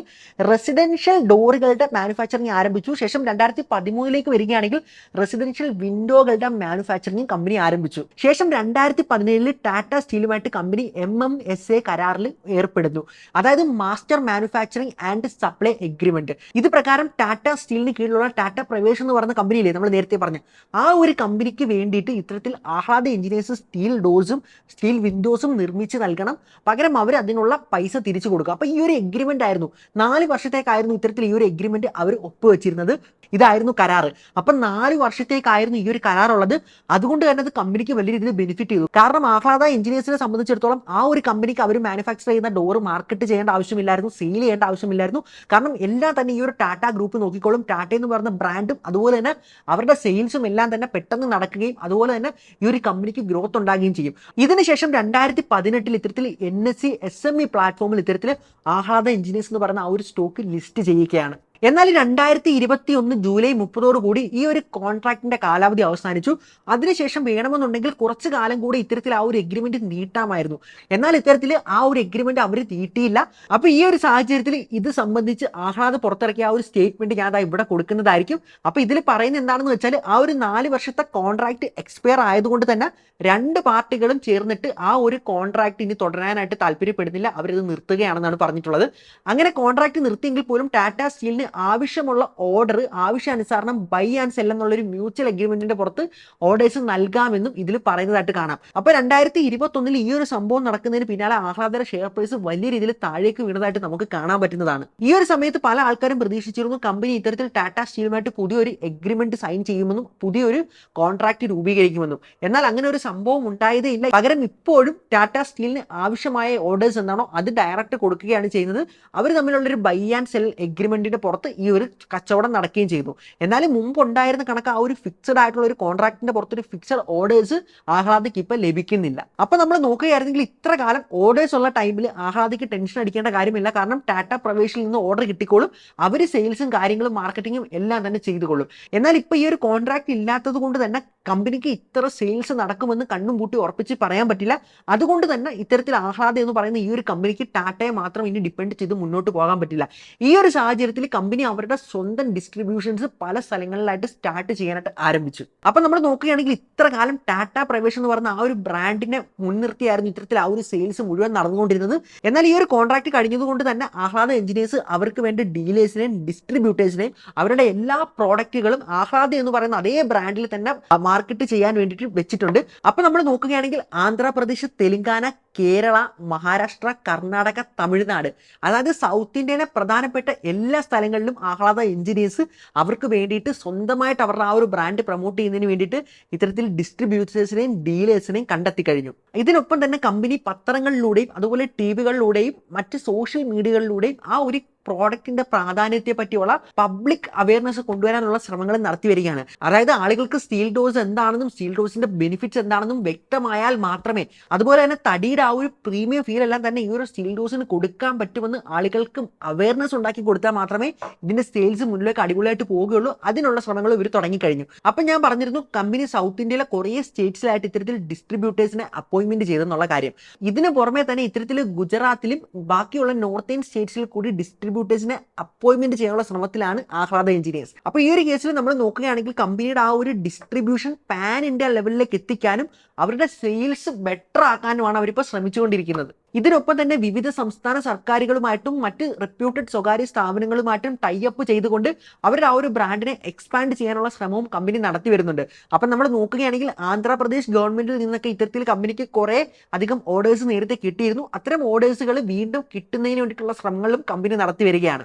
റെസിഡൻഷ്യൽ ഡോറുകളുടെ മാനുഫാക്ചറിങ് ആരംഭിച്ചു. ശേഷം രണ്ടായിരത്തി പതിമൂന്നിലേക്ക് വരികയാണെങ്കിൽ റെസിഡൻഷ്യൽ വിൻഡോകളുടെ മാനുഫാക്ചറിങ് കമ്പനി ആരംഭിച്ചു. ശേഷം രണ്ടായിരത്തി പതിനേഴിൽ Tata സ്റ്റീലുമായിട്ട് company M M S A കരാറിൽ ഏർപ്പെടുന്നു. അതായത് master manufacturing and supply agreement ഇത് പ്രകാരം ടാറ്റ സ്റ്റീലിന് കീഴിലുള്ള ടാറ്റ പ്രവേശ് എന്ന് പറയുന്ന കമ്പനിയില്ലേ നമ്മൾ നേരത്തെ പറഞ്ഞ. ആ ഒരു കമ്പനിക്ക് വേണ്ടിയിട്ട് ഇത്തരത്തിൽ ആഹ്ലാദ എഞ്ചിനീയേഴ്സ് സ്റ്റീൽ ഡോർസും സ്റ്റീൽ വിൻഡോസും നിർമ്മിച്ച് നൽകണം. പകരം അവർ അതിനുള്ള പൈസ തിരിച്ചു കൊടുക്കുക. അപ്പോൾ ഈ ഒരു എഗ്രിമെന്റ് ആയിരുന്നു. നാല് വർഷത്തേക്കായിരുന്നു ഇത്തരത്തിൽ ഈ ഒരു എഗ്രിമെന്റ് അവർ ഒപ്പുവെച്ചിരുന്നത് ഇതായിരുന്നു കരാർ അപ്പം നാല് വർഷത്തേക്കായിരുന്നു ഈ ഒരു കരാർ ഉള്ളത്. അതുകൊണ്ട് തന്നെ അത് കമ്പനിക്ക് വലിയ രീതിയിൽ ബെനിഫിറ്റ് ചെയ്തു. കാരണം ആഹ്ലാദ എഞ്ചിനീയേഴ്സിനെ സംബന്ധിച്ചിടത്തോളം ആ ഒരു കമ്പനിക്ക് അവർ മാനുഫാക്ചർ ചെയ്യുന്ന ഡോർ മാർക്കറ്റ് ചെയ്യേണ്ട ആവശ്യമില്ലായിരുന്നു സെയിൽ ചെയ്യേണ്ട ആവശ്യമില്ലായിരുന്നു. കാരണം എല്ലാം തന്നെ ഈ ഒരു ടാറ്റ ഗ്രൂപ്പ് നോക്കിക്കോളും. ടാറ്റ എന്ന് പറയുന്ന ബ്രാൻഡും അതുപോലെ തന്നെ അവരുടെ സെയിൽസും എല്ലാം തന്നെ പെട്ടെന്ന് നടക്കുകയും അതുപോലെ തന്നെ ഈ ഒരു കമ്പനിക്ക് ഗ്രോത്ത് ഉണ്ടാകുകയും ചെയ്യും. ഇതിനുശേഷം രണ്ടായിരത്തി പതിനെട്ടിൽ ഇത്തരത്തിൽ N S C S M E പ്ലാറ്റ്ഫോമിൽ ഇത്തരത്തിൽ ആഹ്ലാദ എഞ്ചിനീയേഴ്സ് എന്ന് പറയുന്ന ആ ഒരു സ്റ്റോക്ക് ലിസ്റ്റ് ചെയ്യുകയാണ്. എന്നാൽ രണ്ടായിരത്തി ഇരുപത്തി ഒന്ന് ജൂലൈ മുപ്പതോടുകൂടി ഈ ഒരു കോൺട്രാക്ടിന്റെ കാലാവധി അവസാനിച്ചു. അതിനുശേഷം വേണമെന്നുണ്ടെങ്കിൽ കുറച്ച് കാലം കൂടി ഇത്തരത്തിൽ ആ ഒരു എഗ്രിമെന്റ് നീട്ടാമായിരുന്നു. എന്നാൽ ഇത്തരത്തിൽ ആ ഒരു എഗ്രിമെന്റ് അവർ നീട്ടിയില്ല അപ്പൊ ഈ ഒരു സാഹചര്യത്തിൽ ഇത് സംബന്ധിച്ച് ആഹ്ലാദ പുറത്തിറക്കിയ ആ ഒരു സ്റ്റേറ്റ്മെന്റ് ഞാൻ ഇവിടെ കൊടുക്കുന്നതായിരിക്കും. അപ്പൊ ഇതിൽ പറയുന്നത് എന്താണെന്ന് വെച്ചാൽ ആ ഒരു നാല് വർഷത്തെ കോൺട്രാക്ട് എക്സ്പയർ ആയതുകൊണ്ട് തന്നെ രണ്ട് പാർട്ടികളും ചേർന്നിട്ട് ആ ഒരു കോൺട്രാക്ട് ഇനി തുടരാനായിട്ട് താല്പര്യപ്പെടുന്നില്ല. അവരിത് നിർത്തുകയാണെന്നാണ് പറഞ്ഞിട്ടുള്ളത്. അങ്ങനെ കോൺട്രാക്ട് നിർത്തിയെങ്കിൽ പോലും ടാറ്റ സ്റ്റീലിന് ആവശ്യമുള്ള ഓർഡർ ആവശ്യാനുസരണം ബൈ ആൻഡ് സെൽ എന്നുള്ള ഒരു മ്യൂച്വൽ അഗ്രിമെന്റിന്റെ പുറത്ത് ഓർഡേഴ്സ് നൽകാമെന്നും ഇതിൽ പറയുന്നതായിട്ട് കാണാം. അപ്പൊ രണ്ടായിരത്തി ഇരുപത്തൊന്നിൽ ഈ ഒരു സംഭവം നടക്കുന്നതിന് പിന്നാലെ ആഹ്ലാദര ഷെയർ പ്രൈസ് വലിയ രീതിയിൽ താഴേക്ക് വീണതായിട്ട് നമുക്ക് കാണാൻ പറ്റുന്നതാണ്. ഈ ഒരു സമയത്ത് പല ആൾക്കാരും പ്രതീക്ഷിച്ചിരുന്നു കമ്പനി ഇത്തരത്തിൽ ടാറ്റ സ്റ്റീലുമായിട്ട് പുതിയൊരു എഗ്രിമെന്റ് സൈൻ ചെയ്യുമെന്നും പുതിയൊരു കോൺട്രാക്ട് രൂപീകരിക്കുമെന്നും. എന്നാൽ അങ്ങനെ ഒരു സംഭവം ഉണ്ടായതേ ഇല്ല. പകരം ഇപ്പോഴും ടാറ്റ സ്റ്റീലിന് ആവശ്യമായ ഓർഡേഴ്സ് എന്താണോ അത് ഡയറക്റ്റ് കൊടുക്കുകയാണ് ചെയ്യുന്നത്. അവർ തമ്മിലുള്ള ഒരു ബൈ ആൻഡ് സെൽ എഗ്രിമെന്റിന്റെ പുറത്ത് ഈ ഒരു കച്ചവടം നടക്കുകയും ചെയ്തു. എന്നാലും മുമ്പ് ഉണ്ടായിരുന്ന കണക്ക് ആ ഒരു ഫിക്സഡ് ആയിട്ടുള്ള ഒരു കോൺട്രാക്ടിന്റെ പുറത്തൊരു ഫിക്സഡ് ഓർഡേഴ്സ് ആഹ്ലാദിക്ക് ഇപ്പൊ ലഭിക്കുന്നില്ല. അപ്പൊ നമ്മൾ നോക്കുകയായിരുന്നെങ്കിൽ ഇത്ര കാലം ഓർഡേഴ്സ് ഉള്ള ടൈമിൽ ആഹ്ലാദിക്ക് ടെൻഷൻ അടിക്കേണ്ട കാര്യമില്ല. കാരണം ടാറ്റ പ്രവേശിൽ നിന്ന് ഓർഡർ കിട്ടിക്കോളും. അവർ സെയിൽസും കാര്യങ്ങളും മാർക്കറ്റിങ്ങും എല്ലാം തന്നെ ചെയ്തുകൊള്ളും. എന്നാൽ ഇപ്പൊ ഈ ഒരു കോൺട്രാക്ട് ഇല്ലാത്തത് കൊണ്ട് തന്നെ കമ്പനിക്ക് ഇത്ര സെയിൽസ് നടക്കുമെന്ന് കണ്ണും പൂട്ടി ഉറപ്പിച്ച് പറയാൻ പറ്റില്ല. അതുകൊണ്ട് തന്നെ ഇത്തരത്തിൽ ആഹ്ലാദ എന്ന് പറയുന്ന ഈ ഒരു കമ്പനിക്ക് ടാറ്റയെ മാത്രം ഇനി ഡിപ്പെൻഡ് ചെയ്ത് മുന്നോട്ട് പോകാൻ പറ്റില്ല. ഈ ഒരു സാഹചര്യത്തിൽ കമ്പനി അവരുടെ സ്വന്തം ഡിസ്ട്രിബ്യൂഷൻസ് പല സ്ഥലങ്ങളിലായിട്ട് സ്റ്റാർട്ട് ചെയ്യാനായിട്ട് ആരംഭിച്ചു. അപ്പൊ നമ്മൾ നോക്കുകയാണെങ്കിൽ ഇത്ര കാലം ടാറ്റ പ്രവേശം എന്ന് പറയുന്ന ആ ഒരു ബ്രാൻഡിനെ മുൻനിർത്തിയായിരുന്നു ഇത്തരത്തിൽ ആ ഒരു സെയിൽസ് മുഴുവൻ നടന്നുകൊണ്ടിരുന്നത്. എന്നാൽ ഈ ഒരു കോൺട്രാക്ട് കഴിഞ്ഞതുകൊണ്ട് തന്നെ ആഹ്ലാദ എഞ്ചിനീയേഴ്സ് അവർക്ക് വേണ്ട ഡീലേഴ്സിനെയും ഡിസ്ട്രിബ്യൂട്ടേഴ്സിനെയും അവരുടെ എല്ലാ പ്രോഡക്റ്റുകളും ആഹ്ലാദ എന്ന് പറയുന്ന അതേ ബ്രാൻഡിൽ തന്നെ മാർക്കറ്റ് ചെയ്യാൻ വേണ്ടിയിട്ട് വെച്ചിട്ടുണ്ട്. അപ്പൊ നമ്മൾ നോക്കുകയാണെങ്കിൽ ആന്ധ്രാപ്രദേശ് തെലങ്കാന കേരള മഹാരാഷ്ട്ര കർണാടക തമിഴ്നാട്. അതായത് സൗത്ത് ഇന്ത്യയിലെ പ്രധാനപ്പെട്ട എല്ലാ സ്ഥലങ്ങളിലും ആഹ്ലാദ എഞ്ചിനീയേഴ്സ് അവർക്ക് വേണ്ടിയിട്ട് സ്വന്തമായിട്ട് അവരുടെ ആ ഒരു ബ്രാൻഡ് പ്രൊമോട്ട് ചെയ്യുന്നതിന് വേണ്ടിയിട്ട് ഇത്തരത്തിൽ ഡിസ്ട്രിബ്യൂട്ടേഴ്സിനെയും ഡീലേഴ്സിനെയും കണ്ടെത്തി കഴിഞ്ഞു. ഇതിനൊപ്പം തന്നെ കമ്പനി പത്രങ്ങളിലൂടെയും അതുപോലെ ടി വികളിലൂടെയും മറ്റ് സോഷ്യൽ മീഡിയകളിലൂടെയും ആ ഒരു പ്രോഡക്റ്റിന്റെ പ്രാധാന്യത്തെ പറ്റിയുള്ള പബ്ലിക് അവയർനെസ് കൊണ്ടുവരാനുള്ള ശ്രമങ്ങൾ നടത്തി വരികയാണ്. അതായത് ആളുകൾക്ക് സ്റ്റീൽ ഡോസ് എന്താണെന്നും സ്റ്റീൽ ഡോസിന്റെ ബെനിഫിറ്റ്സ് എന്താണെന്നും വ്യക്തമായാൽ മാത്രമേ അതുപോലെ തന്നെ തടിയുടെ കമ്പനിയുടെ ആ ഒരു പ്രീമിയം ഫീൽ എല്ലാം തന്നെ ഈ ഒരു സ്റ്റീൽ ഡോസിന് കൊടുക്കാൻ പറ്റുമെന്ന് ആളുകൾക്കും അവയർനെസ് ഉണ്ടാക്കി കൊടുത്താൽ മാത്രമേ ഇതിന്റെ സെയിൽസ് മുന്നിലേക്ക് അടിപൊളിയായിട്ട് പോവുകയുള്ളൂ അതിനുള്ള ശ്രമങ്ങൾ ഇവർ തുടങ്ങിക്കഴിഞ്ഞു. അപ്പം ഞാൻ പറഞ്ഞിരുന്നു കമ്പനി സൗത്ത് ഇന്ത്യയിലെ കുറേ സ്റ്റേറ്റ്സിലായിട്ട് ഇത്തരത്തിൽ ഡിസ്ട്രിബ്യൂട്ടേഴ്സിനെ അപ്പോയിന്റ്മെന്റ് ചെയ്തെന്നുള്ള കാര്യം. ഇതിന് പുറമെ തന്നെ ഇത്തരത്തിൽ ഗുജറാത്തിലും ബാക്കിയുള്ള നോർത്ത് ഇന്ത്യൻ സ്റ്റേറ്റ്സിൽ കൂടി ഡിസ്ട്രിബ്യൂട്ടേഴ്സിനെ അപ്പോയിന്റ്മെന്റ് ചെയ്യാനുള്ള ശ്രമത്തിലാണ് ആഹ്ലാദ എഞ്ചിനീയേഴ്സ് അപ്പോൾ ഈ ഒരു കേസിൽ നമ്മൾ നോക്കുകയാണെങ്കിൽ കമ്പനിയുടെ ആ ഒരു ഡിസ്ട്രിബ്യൂഷൻ പാൻ ഇന്ത്യ ലെവലിലേക്ക് എത്തിക്കാനും അവരുടെ സെയിൽസ് ബെറ്റർ ആക്കാനുമാണ് അവരിപ്പോൾ ശ്രമിച്ചുകൊണ്ടിരിക്കുന്നത്. ഇതിനൊപ്പം തന്നെ വിവിധ സംസ്ഥാന സർക്കാരുകളുമായിട്ടും മറ്റ് റെപ്യൂട്ടഡ് സ്വകാര്യ സ്ഥാപനങ്ങളുമായിട്ടും ടൈ അപ്പ് ചെയ്തുകൊണ്ട് അവരുടെ ആ ഒരു ബ്രാൻഡിനെ എക്സ്പാൻഡ് ചെയ്യാനുള്ള ശ്രമവും കമ്പനി നടത്തി വരുന്നുണ്ട്. അപ്പം നമ്മൾ നോക്കുകയാണെങ്കിൽ ആന്ധ്രാപ്രദേശ് ഗവൺമെന്റിൽ നിന്നൊക്കെ ഇത്തരത്തിൽ കമ്പനിക്ക് കുറേ അധികം ഓർഡേഴ്സ് നേരത്തെ കിട്ടിയിരുന്നു. അത്തരം ഓർഡേഴ്സുകൾ വീണ്ടും കിട്ടുന്നതിന് വേണ്ടിയിട്ടുള്ള ശ്രമങ്ങളും കമ്പനി നടത്തി വരികയാണ്.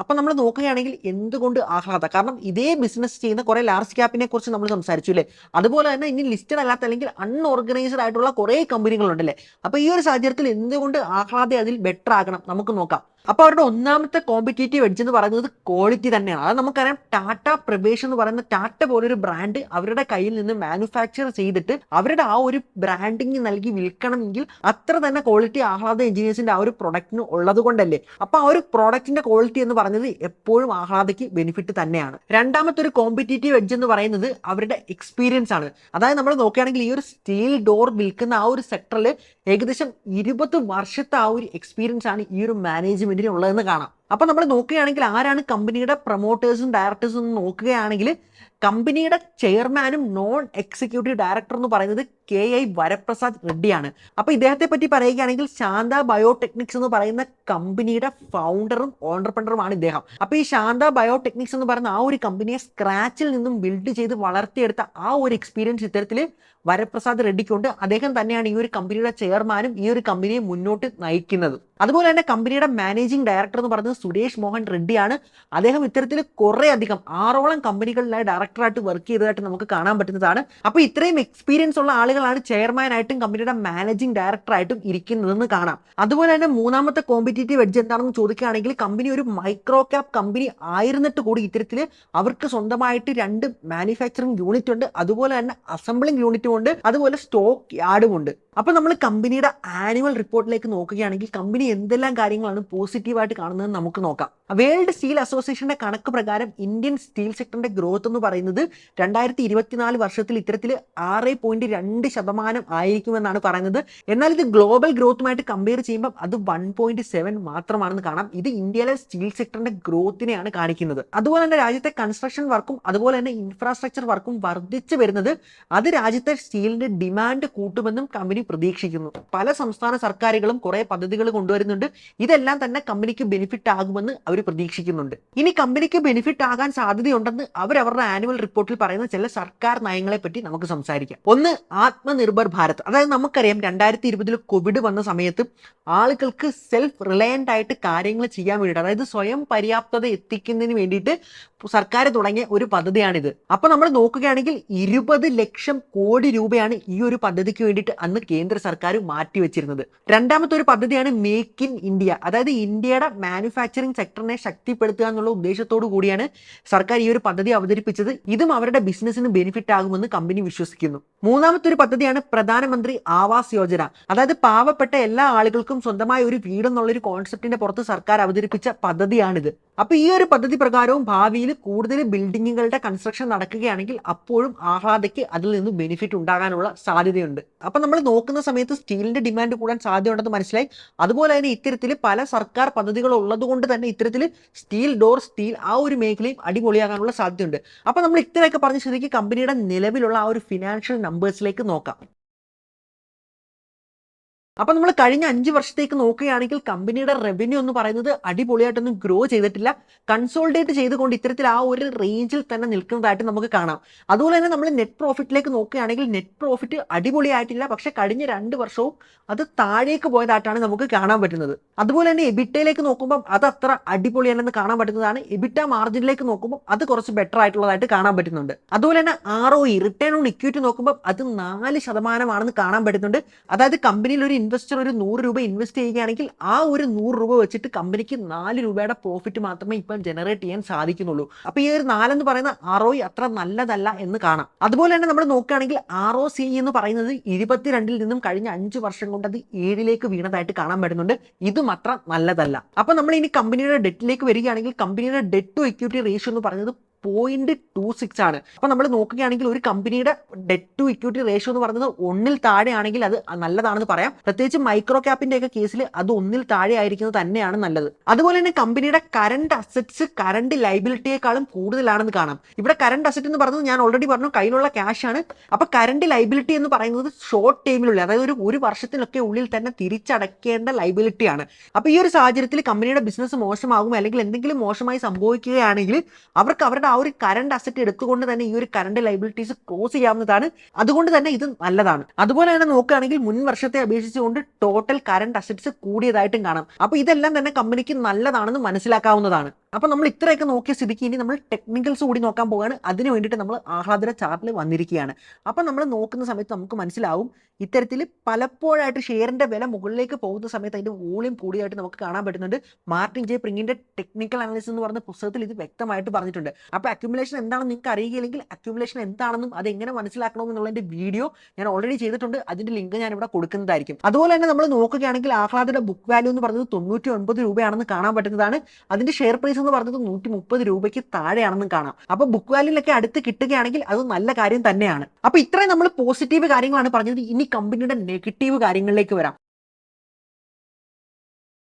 അപ്പം നമ്മൾ നോക്കുകയാണെങ്കിൽ എന്തുകൊണ്ട് ആഹ്ലാദ? കാരണം ഇതേ ബിസിനസ് ചെയ്യുന്ന കുറേ ലാർജ് ക്യാപ്പിനെ കുറിച്ച് നമ്മൾ സംസാരിച്ചു അല്ലേ? അതുപോലെ തന്നെ ഇനി ലിസ്റ്റഡ് അല്ലാത്ത അല്ലെങ്കിൽ അൺഓർഗനൈസ്ഡ് ആയിട്ടുള്ള കുറേ കമ്പനികളുണ്ടല്ലേ അപ്പോൾ ഈ ഒരു സാഹചര്യത്തിൽ എന്തുകൊണ്ട് ആഹ്ലാദ അതിൽ ബെറ്റർ ആകണം? നമുക്ക് നോക്കാം. അപ്പോൾ അവരുടെ ഒന്നാമത്തെ കോമ്പറ്റേറ്റീവ് എഡ്ജ് എന്ന് പറയുന്നത് ക്വാളിറ്റി തന്നെയാണ്. അത് നമുക്കറിയാം ടാറ്റ പ്രവേശ് എന്ന് പറയുന്ന ടാറ്റ പോലൊരു ബ്രാൻഡ് അവരുടെ കയ്യിൽ നിന്ന് മാനുഫാക്ചർ ചെയ്തിട്ട് അവരുടെ ആ ഒരു ബ്രാൻഡിങ് നൽകി വിൽക്കണമെങ്കിൽ അത്ര തന്നെ ക്വാളിറ്റി ആഹ്ലാദ എഞ്ചിനീയേഴ്സിന്റെ ആ ഒരു പ്രൊഡക്റ്റിന് ഉള്ളത് കൊണ്ടല്ലേ. അപ്പൊ ആ ഒരു പ്രോഡക്റ്റിന്റെ ക്വാളിറ്റി എന്ന് പറഞ്ഞത് എപ്പോഴും ആഹ്ലാദയ്ക്ക് ബെനിഫിറ്റ് തന്നെയാണ്. രണ്ടാമത്തെ ഒരു കോമ്പറ്റേറ്റീവ് എഡ്ജ് എന്ന് പറയുന്നത് അവരുടെ എക്സ്പീരിയൻസ് ആണ്. അതായത് നമ്മൾ നോക്കുകയാണെങ്കിൽ ഈ ഒരു സ്റ്റീൽ ഡോർ വിൽക്കുന്ന ആ ഒരു സെക്ടറിൽ ഏകദേശം ഇരുപത് വർഷത്തെ ആ ഒരു എക്സ്പീരിയൻസ് ആണ് ഈ ഒരു മാനേജ്മെന്റിന് ഉള്ളതെന്ന് കാണാം. അപ്പൊ നമ്മൾ നോക്കുകയാണെങ്കിൽ ആരാണ് കമ്പനിയുടെ പ്രൊമോട്ടേഴ്സും ഡയറക്ടേഴ്സും എന്ന് നോക്കുകയാണെങ്കിൽ കമ്പനിയുടെ ചെയർമാനും നോൺ എക്സിക്യൂട്ടീവ് ഡയറക്ടർ എന്ന് പറയുന്നത് കെ ഐ വരപ്രസാദ് റെഡ്ഡിയാണ്. അപ്പോൾ ഇദ്ദേഹത്തെ പറ്റി പറയുകയാണെങ്കിൽ ശാന്ത ബയോടെക്നിക്സ് എന്ന് പറയുന്ന കമ്പനിയുടെ ഫൗണ്ടറും ഓണ്ടർപ്രണറുമാണ് ഇദ്ദേഹം. അപ്പോൾ ഈ ശാന്ത ബയോടെക്നിക്സ് എന്ന് പറയുന്ന ആ ഒരു കമ്പനിയെ സ്ക്രാച്ചിൽ നിന്നും ബിൽഡ് ചെയ്ത് വളർത്തിയെടുത്ത ആ ഒരു എക്സ്പീരിയൻസ് ഇത്തരത്തിൽ വരപ്രസാദ് റെഡ്ഡിക്കുണ്ട്. അദ്ദേഹം തന്നെയാണ് ഈ ഒരു കമ്പനിയുടെ ചെയർമാനും ഈ ഒരു കമ്പനിയെ മുന്നോട്ട് നയിക്കുന്നത്. അതുപോലെ തന്നെ കമ്പനിയുടെ മാനേജിംഗ് ഡയറക്ടർ എന്ന് പറയുന്നത് സുരേഷ് മോഹൻ റെഡ്ഡിയാണ്. അദ്ദേഹം ഇത്തരത്തിൽ കുറേ അധികം ആറോളം കമ്പനികളിലായി ഡയറക്ടറായിട്ട് വർക്ക് ചെയ്തതായിട്ട് നമുക്ക് കാണാൻ പറ്റുന്നതാണ്. അപ്പോൾ ഇത്രയും എക്സ്പീരിയൻസ് ഉള്ള ആളുകളാണ് ചെയർമാനായിട്ടും കമ്പനിയുടെ മാനേജിംഗ് ഡയറക്ടറായിട്ടും ഇരിക്കുന്നതെന്ന് കാണാം. അതുപോലെ തന്നെ മൂന്നാമത്തെ കോമ്പറ്റേറ്റീവ് എഡ്ജ് എന്താണെന്ന് ചോദിക്കുകയാണെങ്കിൽ കമ്പനി ഒരു മൈക്രോ ക്യാപ് കമ്പനി ആയിരുന്നിട്ട് കൂടി ഇത്തരത്തിൽ അവർക്ക് സ്വന്തമായിട്ട് രണ്ട് മാനുഫാക്ചറിംഗ് യൂണിറ്റ് ഉണ്ട്. അതുപോലെ തന്നെ അസംബ്ലിംഗ് യൂണിറ്റും ഉണ്ട്. അതുപോലെ സ്റ്റോക്ക് യാർഡും ഉണ്ട്. അപ്പോൾ നമ്മൾ കമ്പനിയുടെ ആനുവൽ റിപ്പോർട്ടിലേക്ക് നോക്കുകയാണെങ്കിൽ കമ്പനി എന്തെല്ലാം കാര്യങ്ങളാണ് പോസിറ്റീവായിട്ട് കാണുന്നത് നമുക്ക് നോക്കാം. വേൾഡ് സ്റ്റീൽ അസോസിയേഷന്റെ കണക്ക് പ്രകാരം ഇന്ത്യൻ സ്റ്റീൽ സെക്ടറിന്റെ ഗ്രോത്ത് എന്ന് പറയുന്നത് രണ്ടായിരത്തി ഇരുപത്തിനാല് വർഷത്തിൽ ഇത്തരത്തിൽ ആറ് പോയിന്റ് രണ്ട് ശതമാനം ആയിരിക്കുമെന്നാണ് പറയുന്നത്. എന്നാൽ ഇത് ഗ്ലോബൽ ഗ്രോത്തുമായിട്ട് കമ്പയർ ചെയ്യുമ്പോൾ അത് വൺ പോയിന്റ് സെവൻ മാത്രമാണെന്ന് കാണാം. ഇത് ഇന്ത്യയിലെ സ്റ്റീൽ സെക്ടറിന്റെ ഗ്രോത്തിനെയാണ് കാണിക്കുന്നത്. അതുപോലെ തന്നെ രാജ്യത്തെ കൺസ്ട്രക്ഷൻ വർക്കും അതുപോലെ തന്നെ ഇൻഫ്രാസ്ട്രക്ചർ വർക്കും വർദ്ധിച്ചു വരുന്നത് അത് രാജ്യത്തെ സ്റ്റീലിന്റെ ഡിമാൻഡ് കൂട്ടുമെന്നും കമ്പനി പ്രതീക്ഷിക്കുന്നു. പല സംസ്ഥാന സർക്കാരുകളും കുറെ പദ്ധതികൾ കൊണ്ടുവരുന്നുണ്ട്. ഇതെല്ലാം തന്നെ കമ്പനിക്ക് ബെനിഫിറ്റ് ആകുമെന്ന് അവർ പ്രതീക്ഷിക്കുന്നുണ്ട്. ഇനി കമ്പനിക്ക് ബെനിഫിറ്റ് ആകാൻ സാധ്യതയുണ്ടെന്ന് അവർ അവരുടെ ആനുവൽ റിപ്പോർട്ടിൽ പറയുന്ന ചില സർക്കാർ നയങ്ങളെ പറ്റി നമുക്ക് സംസാരിക്കാം. ഒന്ന് ആത്മനിർഭർ ഭാരത്. അതായത് നമുക്കറിയാം രണ്ടായിരത്തി ഇരുപതിൽ കോവിഡ് വന്ന സമയത്ത് ആളുകൾക്ക് സെൽഫ് റിലയന്റ് ആയിട്ട് കാര്യങ്ങൾ ചെയ്യാൻ വേണ്ടിയിട്ട് അതായത് സ്വയം പര്യാപ്തത എത്തിക്കുന്നതിന് വേണ്ടിയിട്ട് സർക്കാർ തുടങ്ങിയ ഒരു പദ്ധതിയാണിത്. അപ്പൊ നമ്മൾ നോക്കുകയാണെങ്കിൽ ഇരുപത് ലക്ഷം കോടി രൂപയാണ് ഈ ഒരു പദ്ധതിക്ക് വേണ്ടിയിട്ട് അന്ന് കേന്ദ്ര സർക്കാർ മാറ്റിവെച്ചിരുന്നത്. രണ്ടാമത്തെ ഒരു പദ്ധതിയാണ് മേക്ക് ഇൻ ഇന്ത്യ അതായത് ഇന്ത്യയുടെ മാനുഫാക്ചറിംഗ് സെക്ടറിനെ ശക്തിപ്പെടുത്തുക എന്നുള്ള ഉദ്ദേശത്തോടു കൂടിയാണ് സർക്കാർ ഈ ഒരു പദ്ധതി അവതരിപ്പിച്ചത്. ഇതും അവരുടെ ബിസിനസ്സിന് ബെനിഫിറ്റ് ആകുമെന്ന് കമ്പനി വിശ്വസിക്കുന്നു. മൂന്നാമത്തെ ഒരു പദ്ധതിയാണ് പ്രധാനമന്ത്രി ആവാസ് യോജന. അതായത് പാവപ്പെട്ട എല്ലാ ആളുകൾക്കും സ്വന്തമായ ഒരു വീടെന്നുള്ള ഒരു കോൺസെപ്റ്റിന്റെ പുറത്ത് സർക്കാർ അവതരിപ്പിച്ച പദ്ധതിയാണിത്. അപ്പൊ ഈ ഒരു പദ്ധതി പ്രകാരവും ഭാവിയിൽ കൂടുതൽ ബിൽഡിങ്ങുകളുടെ കൺസ്ട്രക്ഷൻ നടക്കുകയാണെങ്കിൽ അപ്പോഴും ആഹ്ലാദയ്ക്ക് അതിൽ നിന്ന് ബെനിഫിറ്റ് ഉണ്ടാകാനുള്ള സാധ്യതയുണ്ട്. അപ്പൊ നമ്മൾ നോക്കുന്ന സമയത്ത് സ്റ്റീലിന്റെ ഡിമാൻഡ് കൂടാൻ സാധ്യതയുണ്ടെന്ന് മനസ്സിലായി. അതുപോലെ തന്നെ ഇത്തരത്തിൽ പല സർക്കാർ പദ്ധതികൾ ഉള്ളതുകൊണ്ട് തന്നെ ഇത്തരത്തിൽ സ്റ്റീൽ ഡോർ സ്റ്റീൽ ആ ഒരു മേഖലയും അടിപൊളിയാകാനുള്ള സാധ്യതയുണ്ട്. അപ്പൊ നമ്മൾ ഇത്രയൊക്കെ പറഞ്ഞ ശരിക്ക് കമ്പനിയുടെ നിലവിലുള്ള ആ ഒരു ഫിനാൻഷ്യൽ നമ്പേഴ്സിലേക്ക് നോക്കാം. അപ്പൊ നമ്മൾ കഴിഞ്ഞ അഞ്ച് വർഷത്തേക്ക് നോക്കുകയാണെങ്കിൽ കമ്പനിയുടെ റവന്യൂ എന്ന് പറയുന്നത് അടിപൊളിയായിട്ടൊന്നും ഗ്രോ ചെയ്തിട്ടില്ല. കൺസോൾഡേറ്റ് ചെയ്തുകൊണ്ട് ഇത്തരത്തിൽ ആ ഒരു റേഞ്ചിൽ തന്നെ നിൽക്കുന്നതായിട്ട് നമുക്ക് കാണാം. അതുപോലെ തന്നെ നമ്മൾ നെറ്റ് പ്രോഫിറ്റിലേക്ക് നോക്കുകയാണെങ്കിൽ നെറ്റ് പ്രോഫിറ്റ് അടിപൊളിയായിട്ടില്ല. പക്ഷെ കഴിഞ്ഞ രണ്ട് വർഷവും അത് താഴേക്ക് പോയതായിട്ടാണ് നമുക്ക് കാണാൻ പറ്റുന്നത്. അതുപോലെ തന്നെ എബിറ്റയിലേക്ക് നോക്കുമ്പോൾ അത് അത്ര അടിപൊളിയല്ലെന്ന് കാണാൻ പറ്റുന്നതാണ്. എബിറ്റ മാർജിനിലേക്ക് നോക്കുമ്പോൾ അത് കുറച്ച് ബെറ്റർ ആയിട്ടുള്ളതായിട്ട് കാണാൻ പറ്റുന്നുണ്ട്. അതുപോലെ തന്നെ R O E return on equity നോക്കുമ്പോൾ അത് നാല് ശതമാനമാണെന്ന് കാണാൻ പറ്റുന്നുണ്ട്. അതായത് കമ്പനിയിൽ ഒരു ഇൻവെസ്റ്റർ ഒരു നൂറ് രൂപ ഇൻവെസ്റ്റ് ചെയ്യുകയാണെങ്കിൽ ആ ഒരു നൂറ് രൂപ വെച്ചിട്ട് കമ്പനിക്ക് നാല് രൂപയുടെ പ്രോഫിറ്റ് മാത്രമേ ഇപ്പം ജനറേറ്റ് ചെയ്യാൻ സാധിക്കുന്നുള്ളൂ. അപ്പൊ ഈ ഒരു നാലെന്ന് പറയുന്ന ആർ അത്ര നല്ലതല്ല എന്ന് കാണാം. അതുപോലെ തന്നെ നമ്മൾ നോക്കുകയാണെങ്കിൽ ആർ ഒ സി എന്ന് പറയുന്നത് ഇരുപത്തിരണ്ടിൽ നിന്നും കഴിഞ്ഞ അഞ്ച് വർഷം കൊണ്ട് അത് ഏഴിലേക്ക് വീണതായിട്ട് കാണാൻ പറ്റുന്നുണ്ട്. ഇതും അത്ര നല്ലതല്ല. അപ്പൊ നമ്മൾ ഇനി കമ്പനിയുടെ ഡെറ്റിലേക്ക് വരികയാണെങ്കിൽ കമ്പനിയുടെ ഡെറ്റ് ടു ഇക്വിറ്റി റേഷ്യോ എന്ന് പറയുന്നത് പോയിന്റ് ടു സിക്സ് ആണ്. അപ്പൊ നമ്മൾ നോക്കുകയാണെങ്കിൽ ഒരു കമ്പനിയുടെ ഡെറ്റ് ടു ഇക്വിറ്റി റേഷ്യോ എന്ന് പറയുന്നത് ഒന്നിൽ താഴെയാണെങ്കിൽ അത് നല്ലതാണെന്ന് പറയാം. പ്രത്യേകിച്ച് മൈക്രോ ക്യാപ്പിന്റെ ഒക്കെ കേസിൽ അത് ഒന്നിൽ താഴെ ആയിരിക്കുന്നത് തന്നെയാണ് നല്ലത്. അതുപോലെ തന്നെ കമ്പനിയുടെ കറണ്ട് അസറ്റ്സ് കറണ്ട് ലൈബിലിറ്റിയേക്കാളും കൂടുതലാണെന്ന് കാണാം. ഇവിടെ കറണ്ട് അസറ്റ് എന്ന് പറയുന്നത് ഞാൻ ഓൾറെഡി പറഞ്ഞു കയ്യിലുള്ള ക്യാഷ് ആണ്. അപ്പൊ കറണ്ട് ലൈബിലിറ്റി എന്ന് പറയുന്നത് ഷോർട്ട് ടൈമിലുള്ള അതായത് ഒരു ഒരു വർഷത്തിനൊക്കെ ഉള്ളിൽ തന്നെ തിരിച്ചടക്കേണ്ട ലൈബിലിറ്റിയാണ് അപ്പൊ ഈ ഒരു സാഹചര്യത്തിൽ കമ്പനിയുടെ ബിസിനസ് മോശമാകും അല്ലെങ്കിൽ എന്തെങ്കിലും മോശമായി സംഭവിക്കുകയാണെങ്കിൽ അവർക്ക് അവരുടെ ആ ഒരു കറണ്ട് അസറ്റ് എടുത്തുകൊണ്ട് തന്നെ ഈ ഒരു കറണ്ട് ലൈബിലിറ്റീസ് ക്ലോസ് ചെയ്യാവുന്നതാണ്. അതുകൊണ്ട് തന്നെ ഇത് നല്ലതാണ്. അതുപോലെ തന്നെ നോക്കുകയാണെങ്കിൽ മുൻ വർഷത്തെ അപേക്ഷിച്ചുകൊണ്ട് ടോട്ടൽ കറണ്ട് അസറ്റ്സ് കൂടിയതായിട്ടും കാണാം. അപ്പൊ ഇതെല്ലാം തന്നെ കമ്പനിക്ക് നല്ലതാണെന്ന് മനസ്സിലാക്കാവുന്നതാണ്. അപ്പൊ നമ്മൾ ഇത്രയൊക്കെ നോക്കിയ സ്ഥിതിക്ക് ഇനി നമ്മൾ ടെക്നിക്കൽസ് കൂടി നോക്കാൻ പോവുകയാണ് അതിന് വേണ്ടിയിട്ട് നമ്മൾ ആഹ്ലാദര ചാർട്ടിൽ വന്നിരിക്കുകയാണ്. അപ്പൊ നമ്മൾ നോക്കുന്ന സമയത്ത് നമുക്ക് മനസ്സിലാവും ഇത്തരത്തിൽ പലപ്പോഴായിട്ട് ഷെയറിന്റെ വില മുകളിലേക്ക് പോകുന്ന സമയത്ത് അതിന്റെ വോളിയം കൂടിയായിട്ട് നമുക്ക് കാണാൻ പറ്റുന്നുണ്ട്. മാർട്ടിൻ ജെ പ്രിങ്ങിന്റെ ടെക്നിക്കൽ അനാലിസിസ് എന്ന് പറഞ്ഞ പുസ്തകത്തിൽ ഇത് വ്യക്തമായിട്ട് പറഞ്ഞിട്ടുണ്ട്. അപ്പൊ അക്യുമുലേഷൻ എന്താണെന്ന് നിങ്ങൾക്ക് അറിയുകയില്ലെങ്കിൽ അക്യുമുലേഷൻ എന്താണെന്നും അത് എങ്ങനെ മനസ്സിലാക്കണമെന്നുള്ളതിന്റെ വീഡിയോ ഞാൻ ഓൾറെഡി ചെയ്തിട്ടുണ്ട്. അതിന്റെ ലിങ്ക് ഞാൻ ഇവിടെ കൊടുക്കുന്നതായിരിക്കും. അതുപോലെ തന്നെ നമ്മൾ നോക്കുകയാണെങ്കിൽ ആഹ്ലാദയുടെ ബുക്ക് വാല്യൂ എന്ന് പറഞ്ഞത് തൊണ്ണൂറ്റി ഒൻപത് രൂപയാണെന്ന് കാണാൻ പറ്റുന്നതാണ്. അതിന്റെ ഷെയർ പ്രൈസ് എന്ന് പറഞ്ഞത് നൂറ്റി മുപ്പത് രൂപയ്ക്ക് താഴെയാണെന്ന് കാണാം. അപ്പൊ ബുക്ക് വാല്യൂലൊക്കെ അടുത്ത് കിട്ടുകയാണെങ്കിൽ അത് നല്ല കാര്യം തന്നെയാണ്. അപ്പൊ ഇത്രയും നമ്മൾ പോസിറ്റീവ് കാര്യങ്ങളാണ് പറഞ്ഞത്. ഇനി കമ്പനിയുടെ നെഗറ്റീവ് കാര്യങ്ങളിലേക്ക് വരാം.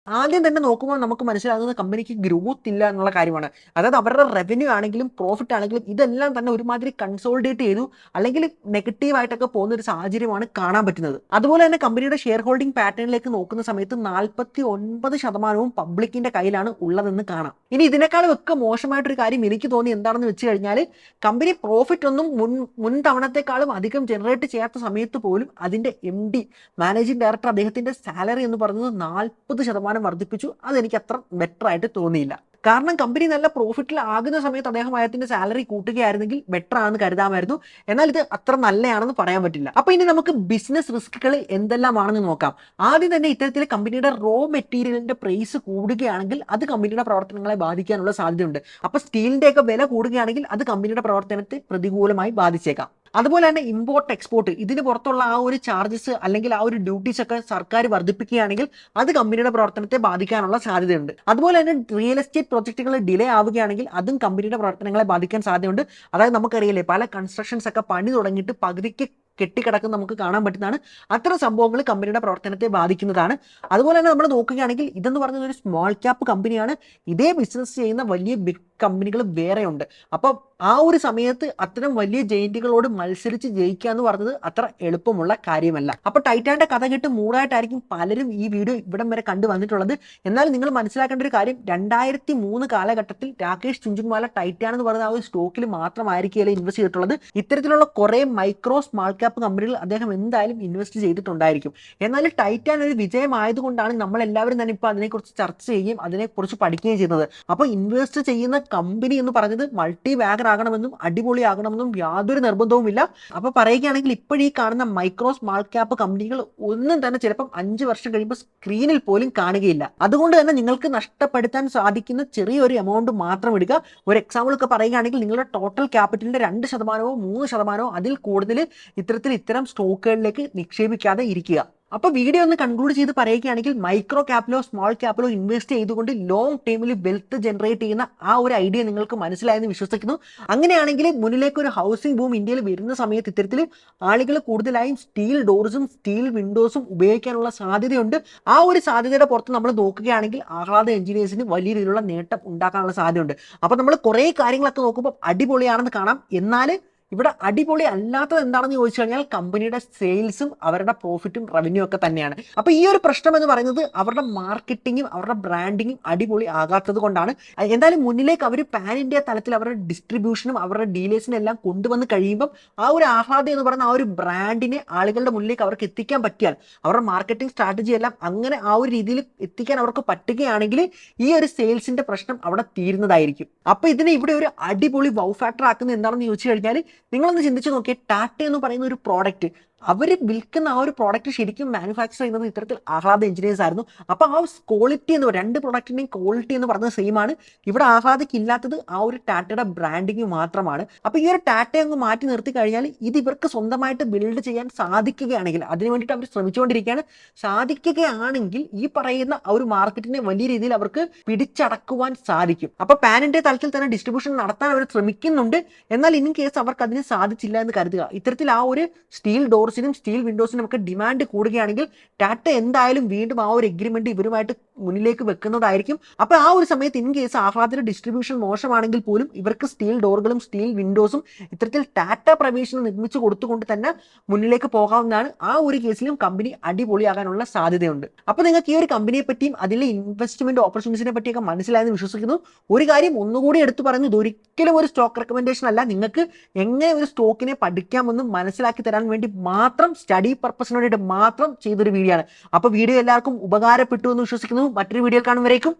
ആദ്യം തന്നെ നോക്കുമ്പോൾ നമുക്ക് മനസ്സിലാകുന്നത് കമ്പനിക്ക് ഗ്രോത്ത് ഇല്ല എന്നുള്ള കാര്യമാണ്. അതായത് അവരുടെ റവന്യൂ ആണെങ്കിലും പ്രോഫിറ്റ് ആണെങ്കിലും ഇതെല്ലാം തന്നെ ഒരുമാതിരി കൺസോൾഡേറ്റ് ചെയ്തു അല്ലെങ്കിൽ നെഗറ്റീവായിട്ടൊക്കെ പോകുന്ന ഒരു സാഹചര്യമാണ് കാണാൻ പറ്റുന്നത്. അതുപോലെ തന്നെ കമ്പനിയുടെ ഷെയർ ഹോൾഡിംഗ് പാറ്റേണിലേക്ക് നോക്കുന്ന സമയത്ത് നാൽപ്പത്തി ഒൻപത് ശതമാനവും പബ്ലിക്കിന്റെ കയ്യിലാണ് ഉള്ളതെന്ന് കാണാം. ഇനി ഇതിനേക്കാളും ഒക്കെ മോശമായിട്ടൊരു കാര്യം എനിക്ക് തോന്നി എന്താണെന്ന് വെച്ച് കഴിഞ്ഞാൽ കമ്പനി പ്രോഫിറ്റ് ഒന്നും മുൻ മുൻ തവണത്തെക്കാളും അധികം ജനറേറ്റ് ചെയ്യാത്ത സമയത്ത് പോലും അതിന്റെ എം ഡി മാനേജിംഗ് ഡയറക്ടർ അദ്ദേഹത്തിന്റെ സാലറി എന്ന് പറയുന്നത് നാൽപ്പത് ശതമാനം വർദ്ധിപ്പിച്ചു. അതെനിക്ക് അത്ര ബെറ്റർ ആയിട്ട് തോന്നിയില്ല. കാരണം കമ്പനി നല്ല പ്രോഫിറ്റിൽ ആകുന്ന സമയത്ത് അദ്ദേഹം അദ്ദേഹത്തിന്റെ സാലറി കൂട്ടുകയായിരുന്നെങ്കിൽ ബെറ്റർ ആണെന്ന് കരുതാമായിരുന്നു. എന്നാൽ ഇത് അത്ര നല്ലതാണെന്ന് പറയാൻ പറ്റില്ല. അപ്പൊ ഇനി നമുക്ക് ബിസിനസ് റിസ്കുകൾ എന്തെല്ലാമാണെന്ന് നോക്കാം. ആദ്യം തന്നെ ഇത്തരത്തിൽ കമ്പനിയുടെ റോ മെറ്റീരിയലിന്റെ പ്രൈസ് കൂടുകയാണെങ്കിൽ അത് കമ്പനിയുടെ പ്രവർത്തനങ്ങളെ ബാധിക്കാനുള്ള സാധ്യതയുണ്ട്. അപ്പൊ സ്റ്റീലിന്റെ ഒക്കെ വില കൂടുകയാണെങ്കിൽ അത് കമ്പനിയുടെ പ്രവർത്തനത്തെ പ്രതികൂലമായി ബാധിച്ചേക്കാം. അതുപോലെ തന്നെ ഇമ്പോർട്ട് എക്സ്പോർട്ട് ഇതിന് പുറത്തുള്ള ആ ഒരു ചാർജസ് അല്ലെങ്കിൽ ആ ഒരു ഡ്യൂട്ടീസ് ഒക്കെ സർക്കാർ വർദ്ധിപ്പിക്കുകയാണെങ്കിൽ അത് കമ്പനിയുടെ പ്രവർത്തനത്തെ ബാധിക്കാനുള്ള സാധ്യതയുണ്ട്. അതുപോലെ തന്നെ റിയൽ എസ്റ്റേറ്റ് പ്രോജക്റ്റുകൾ ഡിലേ ആവുകയാണെങ്കിൽ അതും കമ്പനിയുടെ പ്രവർത്തനങ്ങളെ ബാധിക്കാൻ സാധ്യതയുണ്ട്. അതായത് നമുക്കറിയില്ലേ പല കൺസ്ട്രക്ഷൻസ് ഒക്കെ പണി തുടങ്ങിയിട്ട് പകുതിക്ക് കെട്ടിക്കിടക്കുന്ന നമുക്ക് കാണാൻ പറ്റുന്നതാണ്. അത്തരം സംഭവങ്ങൾ കമ്പനിയുടെ പ്രവർത്തനത്തെ ബാധിക്കുന്നതാണ്. അതുപോലെ തന്നെ നമ്മൾ നോക്കുകയാണെങ്കിൽ ഇതെന്ന് പറയുന്നത് ഒരു സ്മോൾ ക്യാപ്പ് കമ്പനിയാണ് ഇതേ ബിസിനസ് ചെയ്യുന്ന വലിയ ബിഗ് കമ്പനികൾ വേറെയുണ്ട്. അപ്പോൾ ആ ഒരു സമയത്ത് അത്തരം വലിയ ജയിന്റുകളോട് മത്സരിച്ച് ജയിക്കുക എന്ന് പറഞ്ഞത് അത്ര എളുപ്പമുള്ള കാര്യമല്ല. അപ്പോൾ ടൈറ്റാന്റെ കഥ കേട്ട് മൂടായിട്ടായിരിക്കും പലരും ഈ വീഡിയോ ഇവിടം വരെ കണ്ടു വന്നിട്ടുള്ളത്. എന്നാൽ നിങ്ങൾ മനസ്സിലാക്കേണ്ട ഒരു കാര്യം രണ്ടായിരത്തി മൂന്ന് കാലഘട്ടത്തിൽ രാകേഷ് ചുഞ്ചുമാല ടൈറ്റാൻ എന്ന് പറയുന്ന ആ ഒരു സ്റ്റോക്കിൽ മാത്രമായിരിക്കില്ല ഇൻവെസ്റ്റ് ചെയ്തിട്ടുള്ളത്. ഇത്തരത്തിലുള്ള കുറേ മൈക്രോ സ്മാൾ ക്യാപ്പ് കമ്പനികൾ അദ്ദേഹം എന്തായാലും ഇൻവെസ്റ്റ് ചെയ്തിട്ടുണ്ടായിരിക്കും. എന്നാൽ ടൈറ്റാൻ ഒരു വിജയമായതുകൊണ്ടാണ് നമ്മളെല്ലാവരും തന്നെ ഇപ്പോൾ അതിനെക്കുറിച്ച് ചർച്ച ചെയ്യുകയും അതിനെക്കുറിച്ച് പഠിക്കുകയും ചെയ്യുന്നത്. അപ്പോൾ ഇൻവെസ്റ്റ് ചെയ്യുന്ന കമ്പനി എന്ന് പറഞ്ഞത് മൾട്ടി വാഗർ ആകണമെന്നും അടിപൊളി ആകണമെന്നും യാതൊരു നിർബന്ധവുമില്ല. അപ്പോൾ പറയുകയാണെങ്കിൽ ഇപ്പോഴീ കാണുന്ന മൈക്രോ സ്മാൾ ക്യാപ്പ് കമ്പനികൾ ഒന്നും തന്നെ ചിലപ്പം അഞ്ച് വർഷം കഴിയുമ്പോൾ സ്ക്രീനിൽ പോലും കാണുകയില്ല. അതുകൊണ്ട് തന്നെ നിങ്ങൾക്ക് നഷ്ടപ്പെടുത്താൻ സാധിക്കുന്ന ചെറിയൊരു എമൗണ്ട് മാത്രം എടുക്കുക ഒരു എക്സാമ്പിൾ ഒക്കെ പറയുകയാണെങ്കിൽ നിങ്ങളുടെ ടോട്ടൽ ക്യാപിറ്റലിന്റെ രണ്ട് ശതമാനമോ മൂന്ന് ശതമാനമോ അതിൽ കൂടുതൽ ഇത്തരത്തിൽ ഇത്തരം സ്റ്റോക്കുകളിലേക്ക് നിക്ഷേപിക്കാതെ ഇരിക്കുക. അപ്പൊ വീഡിയോ ഒന്ന് കൺക്ലൂഡ് ചെയ്ത് പറയുകയാണെങ്കിൽ മൈക്രോ ക്യാപ്പിലോ സ്മോൾ ക്യാപ്പിലോ ഇൻവെസ്റ്റ് ചെയ്തുകൊണ്ട് ലോങ് ടൈമിൽ വെൽത്ത് ജനറേറ്റ് ചെയ്യുന്ന ആ ഒരു ഐഡിയ നിങ്ങൾക്ക് മനസ്സിലായെന്ന് വിശ്വസിക്കുന്നു. അങ്ങനെയാണെങ്കിൽ മുന്നിലേക്ക് ഒരു ഹൗസിംഗ് ബൂം ഇന്ത്യയിൽ വരുന്ന സമയത്ത് ഇത്തരത്തിൽ ആളുകൾ കൂടുതലായും സ്റ്റീൽ ഡോർസും സ്റ്റീൽ വിൻഡോസും ഉപയോഗിക്കാനുള്ള സാധ്യതയുണ്ട്. ആ ഒരു സാധ്യതയുടെ പുറത്ത് നമ്മൾ നോക്കുകയാണെങ്കിൽ ആഹ്ലാദ എഞ്ചിനീയേഴ്സിന് വലിയ രീതിയിലുള്ള നേട്ടം ഉണ്ടാക്കാനുള്ള സാധ്യതയുണ്ട്. അപ്പൊ നമ്മൾ കുറേ കാര്യങ്ങളൊക്കെ നോക്കുമ്പോൾ അടിപൊളിയാണെന്ന് കാണാം. എന്നാൽ ഇവിടെ അടിപൊളി അല്ലാത്തത് എന്താണെന്ന് ചോദിച്ചു കഴിഞ്ഞാൽ കമ്പനിയുടെ സെയിൽസും അവരുടെ പ്രോഫിറ്റും റവന്യൂ ഒക്കെ തന്നെയാണ്. അപ്പൊ ഈ ഒരു പ്രശ്നം എന്ന് പറയുന്നത് അവരുടെ മാർക്കറ്റിങ്ങും അവരുടെ ബ്രാൻഡിങ്ങും അടിപൊളി ആകാത്തത് കൊണ്ടാണ്. എന്തായാലും മുന്നിലേക്ക് അവർ പാൻ ഇന്ത്യ തലത്തിൽ അവരുടെ ഡിസ്ട്രിബ്യൂഷനും അവരുടെ ഡീലേഴ്സിനും എല്ലാം കൊണ്ടുവന്ന് കഴിയുമ്പം ആ ഒരു ആഹ്ലാദം എന്ന് പറയുന്ന ആ ഒരു ബ്രാൻഡിനെ ആളുകളുടെ മുന്നിലേക്ക് അവർക്ക് എത്തിക്കാൻ പറ്റിയാൽ അവരുടെ മാർക്കറ്റിംഗ് സ്ട്രാറ്റജി എല്ലാം അങ്ങനെ ആ ഒരു രീതിയിൽ എത്തിക്കാൻ അവർക്ക് പറ്റുകയാണെങ്കിൽ ഈ ഒരു സെയിൽസിന്റെ പ്രശ്നം അവിടെ തീരുന്നതായിരിക്കും. അപ്പൊ ഇതിനെ ഇവിടെ ഒരു അടിപൊളി വൗ ഫാക്ടർ ആക്കുന്നത് എന്താണെന്ന് ചോദിച്ചു കഴിഞ്ഞാൽ നിങ്ങളൊന്ന് ചിന്തിച്ച് നോക്കിയേ ടാറ്റ എന്ന് പറയുന്ന ഒരു പ്രോഡക്റ്റ് അവർ വിൽക്കുന്ന ആ ഒരു പ്രോഡക്റ്റ് ശരിക്കും മാനുഫാക്ചർ ചെയ്യുന്നത് ഇത്തരത്തിൽ ആഹ്ലാദ എഞ്ചിനീയേഴ്സ് ആയിരുന്നു. അപ്പോൾ ആ ക്വാളിറ്റി എന്ന് രണ്ട് പ്രോഡക്റ്റിന്റെയും ക്വാളിറ്റി എന്ന് പറയുന്നത് സെയിം ആണ്. ഇവിടെ ആഹ്ലാദയ്ക്ക് ഇല്ലാത്തത് ആ ഒരു ടാറ്റയുടെ ബ്രാൻഡിങ് മാത്രമാണ്. അപ്പോൾ ഈ ഒരു ടാറ്റ അങ്ങ് മാറ്റി നിർത്തി കഴിഞ്ഞാൽ ഇത് ഇവർക്ക് സ്വന്തമായിട്ട് ബിൽഡ് ചെയ്യാൻ സാധിക്കുകയാണെങ്കിൽ അതിന് വേണ്ടിയിട്ട് അവർ ശ്രമിച്ചുകൊണ്ടിരിക്കുകയാണ്. സാധിക്കുകയാണെങ്കിൽ ഈ പറയുന്ന ആ ഒരു മാർക്കറ്റിനെ വലിയ രീതിയിൽ അവർക്ക് പിടിച്ചടക്കുവാൻ സാധിക്കും. അപ്പോൾ പാനിന്റെ തലത്തിൽ തന്നെ ഡിസ്ട്രിബ്യൂഷൻ നടത്താൻ അവർ ശ്രമിക്കുന്നുണ്ട്. എന്നാൽ ഇൻ കേസ് അവർക്ക് അതിന് സാധിച്ചില്ല എന്ന് കരുതുക. ഇത്തരത്തിൽ ആ ഒരു സ്റ്റീൽ ഡോർസിനും സ്റ്റീൽ വിൻഡോസിനും ഒക്കെ ഡിമാൻഡ് കൂടുകയാണെങ്കിൽ ടാറ്റ എന്തായാലും വീണ്ടും ആ ഒരു എഗ്രിമെന്റ് ഇവരുമായിട്ട് മുന്നിലേക്ക് വെക്കുന്നതായിരിക്കും. അപ്പോൾ ആ ഒരു സമയത്ത് ഇൻ കേസ് ആഹ്ലാദിന്റെ ഡിസ്ട്രിബ്യൂഷൻ മോശമാണെങ്കിൽ പോലും ഇവർക്ക് സ്റ്റീൽ ഡോറുകളും സ്റ്റീൽ വിൻഡോസും ഇത്തരത്തിൽ ടാറ്റ പ്രവേശനം നിർമ്മിച്ചു കൊടുത്തുകൊണ്ട് തന്നെ മുന്നിലേക്ക് പോകാവുന്നതാണ്. ആ ഒരു കേസിലും കമ്പനി അടിപൊളിയാകാനുള്ള സാധ്യതയുണ്ട്. അപ്പോൾ നിങ്ങൾക്ക് ഈ ഒരു കമ്പനിയെ പറ്റിയും അതിലെ ഇൻവെസ്റ്റ്മെന്റ് ഓപ്പർച്യൂണിറ്റീസിനെ പറ്റിയൊക്കെ മനസ്സിലായെന്ന് വിശ്വസിക്കുന്നു. ഒരു കാര്യം ഒന്നുകൂടി എടുത്തു പറഞ്ഞു ഇതൊരിക്കലും ഒരു സ്റ്റോക്ക് റെക്കമെൻഡേഷൻ അല്ല. നിങ്ങൾക്ക് എങ്ങനെ ഒരു സ്റ്റോക്കിനെ പഠിക്കാമെന്ന് മനസ്സിലാക്കി തരാൻ വേണ്ടി മാത്രം സ്റ്റഡി പർപ്പസിന് വേണ്ടിയിട്ട് മാത്രം ചെയ്തൊരു വീഡിയോ ആണ്. അപ്പോൾ വീഡിയോ എല്ലാവർക്കും ഉപകാരപ്പെട്ടു എന്ന് വിശ്വസിക്കുന്നു. മറ്റൊരു വീഡിയോയിൽ കാണും വരേക്കും